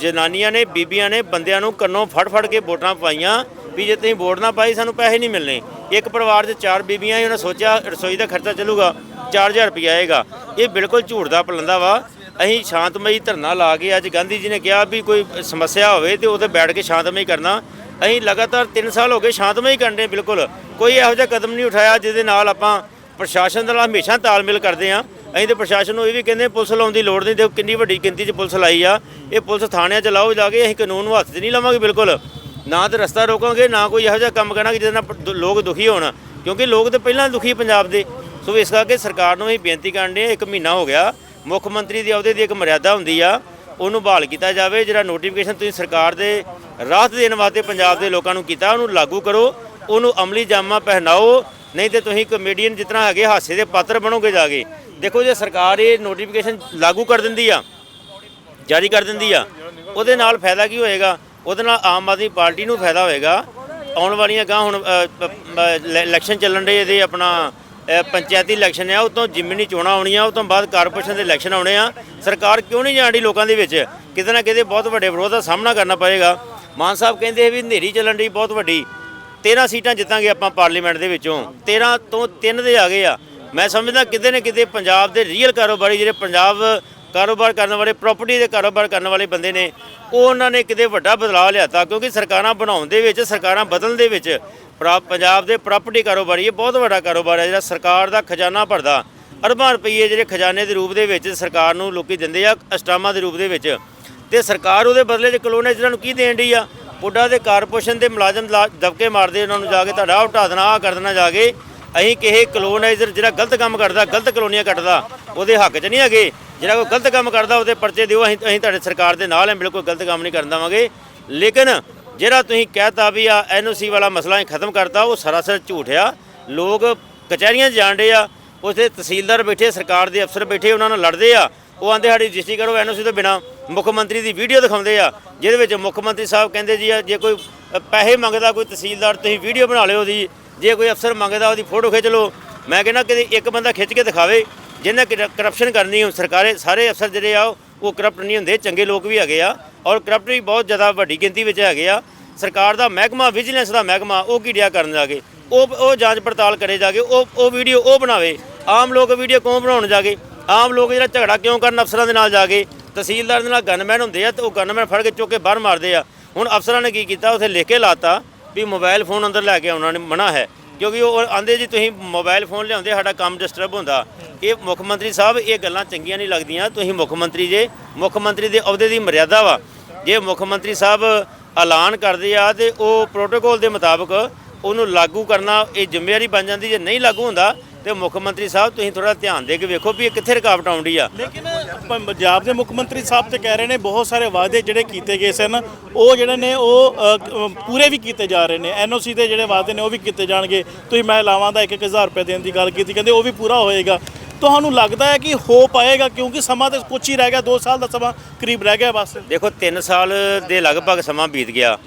ਜਨਾਨੀਆਂ ਨੇ, ਬੀਬੀਆਂ ਨੇ ਬੰਦਿਆਂ ਨੂੰ ਕੰਨੋਂ ਫੜ ਫੜ ਕੇ ਵੋਟਾਂ ਪਾਈਆਂ ਵੀ ਜੇ ਤੁਸੀਂ ਵੋਟ ਨਾ ਪਾਈ, ਸਾਨੂੰ ਪੈਸੇ ਨਹੀਂ ਮਿਲਣੇ। ਇੱਕ ਪਰਿਵਾਰ 'ਚ ਚਾਰ ਬੀਬੀਆਂ ਹੀ ਉਹਨਾਂ ਸੋਚਿਆ ਰਸੋਈ ਦਾ ਖਰਚਾ ਚੱਲੂਗਾ 4000 ਰੁਪਏ ਆਏਗਾ। ਇਹ ਬਿਲਕੁਲ ਝੂਠ ਦਾ ਪਲੰਦਾ ਵਾ। ਅਸੀਂ ਸ਼ਾਂਤਮਈ ਧਰਨਾ ਲਾ ਕੇ ਅੱਜ ਗਾਂਧੀ ਜੀ ਨੇ ਕਿਹਾ ਵੀ ਕੋਈ ਸਮੱਸਿਆ ਹੋਵੇ ਤੇ ਉਹਦੇ ਬੈਠ ਕੇ ਸ਼ਾਂਤਮਈ ਕਰਨਾ। ਅਸੀਂ ਲਗਾਤਾਰ 3 ਸਾਲ ਹੋ ਗਏ ਸ਼ਾਂਤਮਈ ਕਰਨੇ ਬਿਲਕੁਲ। ਕੋਈ ਇਹੋ ਜਿਹਾ ਕਦਮ ਨਹੀਂ ਉਠਾਇਆ ਜਿਹਦੇ ਨਾਲ ਆਪਾਂ ਪ੍ਰਸ਼ਾਸਨ ਦੇ ਨਾਲ ਹਮੇਸ਼ਾ ਤਾਲਮੇਲ ਕਰਦੇ ਆ ਅਸੀਂ ਤੇ ਪ੍ਰਸ਼ਾਸਨ ਨੂੰ ਇਹ ਵੀ ਕਹਿੰਦੇ ਪੁਲਿਸ ਲਾਉਣ ਦੀ ਲੋੜ ਨਹੀਂ, ਦੇਖੋ ਕਿੰਨੀ ਵੱਡੀ ਗਿਣਤੀ 'ਚ ਪੁਲਿਸ ਲਾਈ ਆ। ਇਹ ਪੁਲਿਸ ਥਾਣਿਆਂ 'ਚ ਲਾਓ ਜਾ ਕੇ, ਅਸੀਂ ਕਾਨੂੰਨ ਨੂੰ ਹੱਥ 'ਚ ਨਹੀਂ ਲਵਾਂਗੇ ਬਿਲਕੁਲ। ਨਾ ਤੇ ਰਸਤਾ ਰੋਕਾਂਗੇ, ਨਾ ਕੋਈ ਇਹੋ ਜਿਹਾ ਕੰਮ ਕਰਾਂਗੇ ਜਿਹਦੇ ਨਾਲ ਲੋਕ ਦੁਖੀ ਹੋਣ। ਕਿਉਂਕਿ ਲੋਕ ਤੇ ਪਹਿਲਾਂ ਦੁਖੀ ਪੰਜਾਬ ਦੇ। ਸੋ ਇਸ ਕਰਕੇ ਸਰਕਾਰ ਨੂੰ ਅਸੀਂ ਬੇਨਤੀ ਕਰਨ ਦੇ ਇੱਕ ਮਹੀਨਾ ਹੋ ਗਿਆ। ਮੁੱਖ ਮੰਤਰੀ ਦੀ ਅਹੁਦੇ ਦੀ ਇੱਕ ਮਰਿਆਦਾ ਹੁੰਦੀ ਆ, ਉਹਨੂੰ ਬਹਾਲ ਕੀਤਾ ਜਾਵੇ। ਜਿਹੜਾ ਨੋਟੀਫਿਕੇਸ਼ਨ ਤੁਸੀਂ ਸਰਕਾਰ ਦੇ ਰਾਹਤ ਦੇਣ ਵਾਸਤੇ ਪੰਜਾਬ ਦੇ ਲੋਕਾਂ ਨੂੰ ਕੀਤਾ, ਉਹਨੂੰ ਲਾਗੂ ਕਰੋ। ਉਹਨੂੰ ਅਮਲੀ ਜਾਮਾ ਪਹਿਨਾਓ। ਨਹੀਂ ਤੇ ਤੁਸੀਂ ਕਮੇਡੀਅਨ ਜਿਤਨਾ ਹੈਗੇ, ਹਾਸੇ ਦੇ ਪਾਤਰ ਬਣੋਗੇ ਜਾਗੇ ਦੇਖੋ ਜੇ ਸਰਕਾਰ ਇਹ ਨੋਟੀਫਿਕੇਸ਼ਨ ਲਾਗੂ ਕਰ ਦਿੰਦੀ ਆ, ਜਾਰੀ ਕਰ ਦਿੰਦੀ ਆ, ਉਹਦੇ ਨਾਲ ਫਾਇਦਾ ਕੀ ਹੋਏਗਾ? ਉਹਦੇ ਨਾਲ ਆਮ ਆਦਮੀ ਪਾਰਟੀ ਨੂੰ ਫਾਇਦਾ ਹੋਏਗਾ। ਆਉਣ ਵਾਲੀਆਂ ਗਾਂ ਹੁਣ ਇਲੈਕਸ਼ਨ ਚੱਲਣ ਦੇ ਇਹਦੇ ਆਪਣਾ ਪੰਚਾਇਤੀ ਇਲੈਕਸ਼ਨ ਆ, ਉਹ ਤੋਂ ਜ਼ਿਮਨੀ ਚੋਣਾਂ ਆਉਣੀਆਂ, ਉਹ ਤੋਂ ਬਾਅਦ ਕਾਰਪੋਰੇਸ਼ਨ ਦੇ ਇਲੈਕਸ਼ਨ ਆਉਣੇ ਆ। ਸਰਕਾਰ ਕਿਉਂ ਨਹੀਂ ਜਾਣਦੀ ਲੋਕਾਂ ਦੇ ਵਿੱਚ? ਕਿਤੇ ਨਾ ਕਿਤੇ ਬਹੁਤ ਵੱਡੇ ਵਿਰੋਧ ਦਾ ਸਾਹਮਣਾ ਕਰਨਾ ਪਏਗਾ। ਮਾਨ ਸਾਹਿਬ ਕਹਿੰਦੇ ਵੀ ਹਨੇਰੀ ਚੱਲਣ ਦੀ ਬਹੁਤ ਵੱਡੀ। 13 ਸੀਟਾਂ ਜਿੱਤਾਂਗੇ ਆਪਾਂ ਪਾਰਲੀਮੈਂਟ ਦੇ ਵਿੱਚੋਂ। 13 ਤੋਂ 3 ਦੇ ਆ ਗਏ ਆ। ਮੈਂ ਸਮਝਦਾ ਕਿਤੇ ਨਾ ਕਿਤੇ ਪੰਜਾਬ ਦੇ ਰੀਅਲ ਕਾਰੋਬਾਰੀ ਜਿਹੜੇ ਪੰਜਾਬ ਕਾਰੋਬਾਰ ਕਰਨ ਵਾਲੇ ਪ੍ਰਾਪਰਟੀ ਦੇ ਕਾਰੋਬਾਰ ਕਰਨ ਵਾਲੇ ਬੰਦੇ ਨੇ ਉਹ ਉਹਨਾਂ ਨੇ ਕਿਤੇ ਵੱਡਾ ਬਦਲਾਅ ਲਿਆਤਾ ਕਿਉਂਕਿ ਸਰਕਾਰਾਂ ਬਣਾਉਣ ਦੇ ਵਿੱਚ, ਸਰਕਾਰਾਂ ਬਦਲਣ ਦੇ ਵਿੱਚ ਪ੍ਰਾ- ਪੰਜਾਬ ਦੇ ਪ੍ਰਾਪਰਟੀ ਕਾਰੋਬਾਰੀ ਇਹ ਬਹੁਤ ਵੱਡਾ ਕਾਰੋਬਾਰ ਹੈ ਜਿਹੜਾ ਸਰਕਾਰ ਦਾ ਖਜ਼ਾਨਾ ਭਰਦਾ। ਅਰਬਾਂ ਰੁਪਏ ਜਿਹੜੇ ਖਜ਼ਾਨੇ ਦੇ ਰੂਪ ਦੇ ਵਿੱਚ ਸਰਕਾਰ ਨੂੰ ਲੋਕੀ ਦਿੰਦੇ ਆ, ਅਸਟਾਮਾਂ ਦੇ ਰੂਪ ਦੇ ਵਿੱਚ। ਤੇ ਸਰਕਾਰ ਉਹਦੇ ਬਦਲੇ 'ਚ ਕਲੋਨਾਈਜ਼ਰਾਂ ਨੂੰ ਕੀ ਦੇਣ ਡਈ ਆ? ਪੁੱਡਾ ਦੇ ਕਾਰਪੋਰੇਸ਼ਨ ਦੇ ਮੁਲਾਜ਼ਮ ਲਾ- ਦਬਕੇ ਮਾਰਦੇ ਉਹਨਾਂ ਨੂੰ ਜਾ ਕੇ, ਤੁਹਾਡਾ ਹਟਾ ਦੇਣਾ ਆ ਕਰ ਦੇਣਾ ਜਾ ਕੇ। ਅਸੀਂ ਕਿਸੇ ਕਲੋਨਾਈਜ਼ਰ ਜਿਹੜਾ ਗਲਤ ਕੰਮ ਕਰਦਾ, ਗਲਤ ਕਲੋਨੀਆਂ ਕੱਟਦਾ, ਉਹਦੇ ਹੱਕ 'ਚ ਨਹੀਂ ਹੈਗੇ। ਜਿਹੜਾ ਕੋਈ ਗਲਤ ਕੰਮ ਕਰਦਾ, ਉਹਦੇ ਪਰਚੇ ਦਿਓ, ਅਸੀਂ ਅਸੀਂ ਤੁਹਾਡੇ ਸਰਕਾਰ ਦੇ ਨਾਲ ਹਾਂ, ਬਿਲਕੁਲ ਗਲਤ ਕੰਮ ਨਹੀਂ ਕਰਨ ਦੇਵਾਂਗੇ। ਲੇਕਿਨ ਜਿਹੜਾ ਤੁਸੀਂ ਕਹਿਤਾ ਵੀ ਆ ਐਨਓਸੀ ਵਾਲਾ ਮਸਲਾ ਹੀ ਖਤਮ ਕਰਤਾ, ਉਹ ਸਰਾਸਰ ਝੂਠ ਆ। ਲੋਕ ਕਚਹਿਰੀਆਂ 'ਚ ਜਾਣ ਡੇ ਆ, ਉੱਥੇ ਤਹਿਸੀਲਦਾਰ ਬੈਠੇ, ਸਰਕਾਰ ਦੇ ਅਫਸਰ ਬੈਠੇ, ਉਹਨਾਂ ਨਾਲ ਲੜਦੇ ਆ। ਉਹ ਆਂਦੇ ਸਾਡੀ ਰਜਿਸਟਰੀ ਕਰੋ ਐਨਓਸੀ ਤੋਂ ਬਿਨਾ। ਮੁੱਖ ਮੰਤਰੀ ਦੀ ਵੀਡੀਓ ਦਿਖਾਉਂਦੇ ਆ, ਜਿਹਦੇ ਵਿੱਚ ਮੁੱਖ ਮੰਤਰੀ ਸਾਹਿਬ ਕਹਿੰਦੇ ਜੀ ਆ, ਜੇ ਕੋਈ ਪੈਸੇ ਮੰਗਦਾ, ਕੋਈ ਤਹਿਸੀਲਦਾਰ, ਤੁਸੀਂ ਵੀਡੀਓ ਬਣਾ ਲਿਓ ਉਹਦੀ। ਜੇ ਕੋਈ ਅਫਸਰ ਮੰਗਦਾ ਉਹਦੀ ਫੋਟੋ ਖਿੱਚ ਲਓ। ਮੈਂ ਕਹਿੰਦਾ ਕਿ ਇੱਕ ਬੰਦਾ ਖਿੱਚ ਕੇ ਦਿਖਾਵੇ, ਜਿਹਨੇ ਕਰਪਸ਼ਨ ਕਰਨੀ ਹੁਣ ਸਰਕਾਰੇ ਸਾਰੇ ਅਫਸਰ ਜਿਹੜੇ ਆ, ਉਹ ਕਰਪਟ ਨਹੀਂ ਹੁੰਦੇ, ਚੰਗੇ ਲੋਕ ਵੀ ਹੈਗੇ ਆ ਔਰ ਕਰਪਟ ਵੀ ਬਹੁਤ ਜ਼ਿਆਦਾ ਵੱਡੀ ਗਿਣਤੀ ਵਿੱਚ ਹੈਗੇ ਆ। ਸਰਕਾਰ ਦਾ ਮਹਿਕਮਾ ਵਿਜੀਲੈਂਸ ਦਾ ਮਹਿਕਮਾ, ਉਹ ਕੀ ਡਿਆ ਕਰਨ ਜਾ ਕੇ ਉਹ ਉਹ ਜਾਂਚ ਪੜਤਾਲ ਕਰੇ ਜਾ ਕੇ ਉਹ ਉਹ ਵੀਡੀਓ ਉਹ ਬਣਾਵੇ। ਆਮ ਲੋਕ ਵੀਡੀਓ ਕਿਉਂ ਬਣਾਉਣ ਜਾ ਕੇ ਆਮ ਲੋਕ ਜਿਹੜਾ ਝਗੜਾ ਕਿਉਂ ਕਰਨ ਅਫਸਰਾਂ ਦੇ ਨਾਲ ਜਾਗੇ? ਤਹਿਸੀਲਦਾਰ ਦੇ ਨਾਲ ਗਨਮੈਨ ਹੁੰਦੇ ਆ ਤੇ ਉਹ ਗਨਮੈਨ ਫੜ ਕੇ ਚੁੱਕ ਕੇ ਬਾਹਰ ਮਾਰਦੇ ਆ। ਹੁਣ ਅਫਸਰਾਂ ਨੇ ਕੀ ਕੀਤਾ? ਉੱਥੇ ਲਿਖ ਕੇ ਲਾਤਾ ਵੀ ਮੋਬਾਈਲ ਫੋਨ ਅੰਦਰ ਲੈ ਕੇ ਆਉਣਾ ਮਨਾ ਹੈ। ਕਿਉਂਕਿ ਉਹ ਆਂਦੇ ਜੀ, ਤੁਸੀਂ ਮੋਬਾਈਲ ਫੋਨ ਲਿਆਉਂਦੇ, ਸਾਡਾ ਕੰਮ ਡਿਸਟਰਬ ਹੁੰਦਾ। ਇਹ ਮੁੱਖ ਮੰਤਰੀ ਸਾਹਿਬ, ਇਹ ਗੱਲਾਂ ਚੰਗੀਆਂ ਨਹੀਂ ਲੱਗਦੀਆਂ। ਤੁਸੀਂ ਮੁੱਖ ਮੰਤਰੀ ਜੇ, ਮੁੱਖ ਮੰਤਰੀ ਦੇ ਅਹੁਦੇ ਦੀ ਮਰਿਆਦਾ ਵਾ। ਜੇ ਮੁੱਖ ਮੰਤਰੀ ਸਾਹਿਬ ਐਲਾਨ ਕਰਦੇ ਆ ਤੇ ਉਹ ਪ੍ਰੋਟੋਕੋਲ ਦੇ ਮੁਤਾਬਕ ਉਹਨੂੰ ਲਾਗੂ ਕਰਨਾ, ਇਹ ਜ਼ਿੰਮੇਵਾਰੀ ਬਣ ਜਾਂਦੀ। ਜੇ ਨਹੀਂ ਲਾਗੂ ਹੁੰਦਾ ਤੇ ਮੁੱਖ ਮੰਤਰੀ ਸਾਹਿਬ ਤੁਸੀਂ ਥੋੜਾ ਧਿਆਨ ਦੇ ਕੇ ਵੇਖੋ ਵੀ ਇਹ ਕਿੱਥੇ ਰੁਕਾਵਟ ਆਉਂਦੀ ਆ। ਲੇਕਿਨ ਪੰਜਾਬ ਦੇ ਮੁੱਖ ਮੰਤਰੀ ਸਾਹਿਬ ਤੇ ਕਹਿ ਰਹੇ ਨੇ ਬਹੁਤ ਸਾਰੇ ਵਾਅਦੇ ਜਿਹੜੇ ਕੀਤੇ ਗਏ ਸਨ ਉਹ ਜਿਹੜੇ ਨੇ ਉਹ ਪੂਰੇ ਵੀ ਕੀਤੇ ਜਾ ਰਹੇ ਨੇ। ਐਨਓਸੀ ਦੇ ਜਿਹੜੇ ਵਾਅਦੇ ਨੇ ਉਹ ਵੀ ਕੀਤੇ ਜਾਣਗੇ। ਤੁਸੀਂ ਮਹਿਲਾਵਾਂ ਦਾ 1-1000 ਰੁਪਏ ਦੇਣ ਦੀ ਗੱਲ ਕੀਤੀ ਕਹਿੰਦੇ ਉਹ ਵੀ ਪੂਰਾ ਹੋਏਗਾ। ਤੁਹਾਨੂੰ ਲੱਗਦਾ ਹੈ ਕਿ ਹੋ ਪਾਏਗਾ ਕਿਉਂਕਿ ਸਮਾਂ ਤੇ ਕੁਛ ਹੀ ਰਹਿ ਗਿਆ 2 ਸਾਲ ਦਾ ਸਮਾਂ ਕਰੀਬ ਰਹਿ ਗਿਆ ਬਸ। ਦੇਖੋ 3 ਸਾਲ ਦੇ ਲਗਭਗ ਸਮਾਂ ਬੀਤ ਗਿਆ।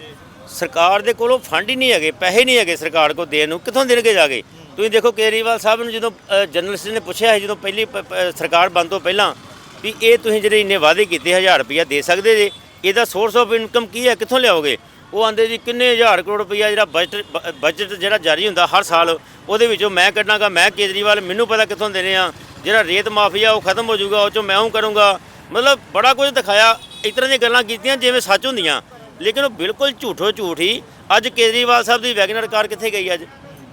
ਸਰਕਾਰ ਦੇ ਕੋਲੋਂ ਫੰਡ ਹੀ ਨਹੀਂ ਹੈਗੇ ਪੈਸੇ ਨਹੀਂ ਹੈਗੇ ਸਰਕਾਰ ਕੋਲ ਦੇਣ ਨੂੰ। ਕਿੱਥੋਂ ਦੇਣਗੇ ਜਾ ਕੇ? ਤੁਸੀਂ ਦੇਖੋ ਕੇਜਰੀਵਾਲ ਸਾਹਿਬ ਨੂੰ ਜਦੋਂ ਜਰਨਲਿਸਟ ਨੇ ਪੁੱਛਿਆ ਸੀ, ਜਦੋਂ ਪਹਿਲੀ ਪ- ਸਰਕਾਰ ਬਣ ਤੋਂ ਪਹਿਲਾਂ ਵੀ ਇਹ ਤੁਸੀਂ ਜਿਹੜੇ ਇੰਨੇ ਵਾਅਦੇ ਕੀਤੇ 1000 ਰੁਪਇਆ ਦੇ ਸਕਦੇ ਜੇ, ਇਹਦਾ ਸੋਰਸ ਆਫ ਇਨਕਮ ਕੀ ਹੈ, ਕਿੱਥੋਂ ਲਿਆਓਗੇ? ਉਹ ਆਂਦੇ ਜੀ, ਕਿੰਨੇ ਹਜ਼ਾਰ ਕਰੋੜ ਰੁਪਇਆ ਜਿਹੜਾ ਬਜਟ ਬ- ਬਜਟ ਜਿਹੜਾ ਜਾਰੀ ਹੁੰਦਾ ਹਰ ਸਾਲ, ਉਹਦੇ ਵਿੱਚੋਂ ਮੈਂ ਕੱਢਾਂਗਾ, ਮੈਂ ਕੇਜਰੀਵਾਲ, ਮੈਨੂੰ ਪਤਾ ਕਿੱਥੋਂ ਦੇਣੇ ਆ। ਜਿਹੜਾ ਰੇਤ ਮਾਫੀਆ, ਉਹ ਖਤਮ ਹੋ ਜਾਊਗਾ, ਉਹ ਚੋਂ ਮੈਂ ਉਹ ਕਰੂੰਗਾ। ਮਤਲਬ ਬੜਾ ਕੁਝ ਦਿਖਾਇਆ ਇਸ ਤਰ੍ਹਾਂ ਦੀਆਂ ਗੱਲਾਂ ਕੀਤੀਆਂ ਜਿਵੇਂ ਸੱਚ ਹੁੰਦੀਆਂ। ਲੇਕਿਨ ਉਹ ਬਿਲਕੁਲ ਝੂਠੋ ਝੂਠ ਹੀ, ਅੱਜ ਕੇਜਰੀਵਾਲ ਸਾਹਿਬ ਦੀ ਵੈਗਨਰ ਕਾਰ ਕਿੱਥੇ ਗਈ ਅੱਜ?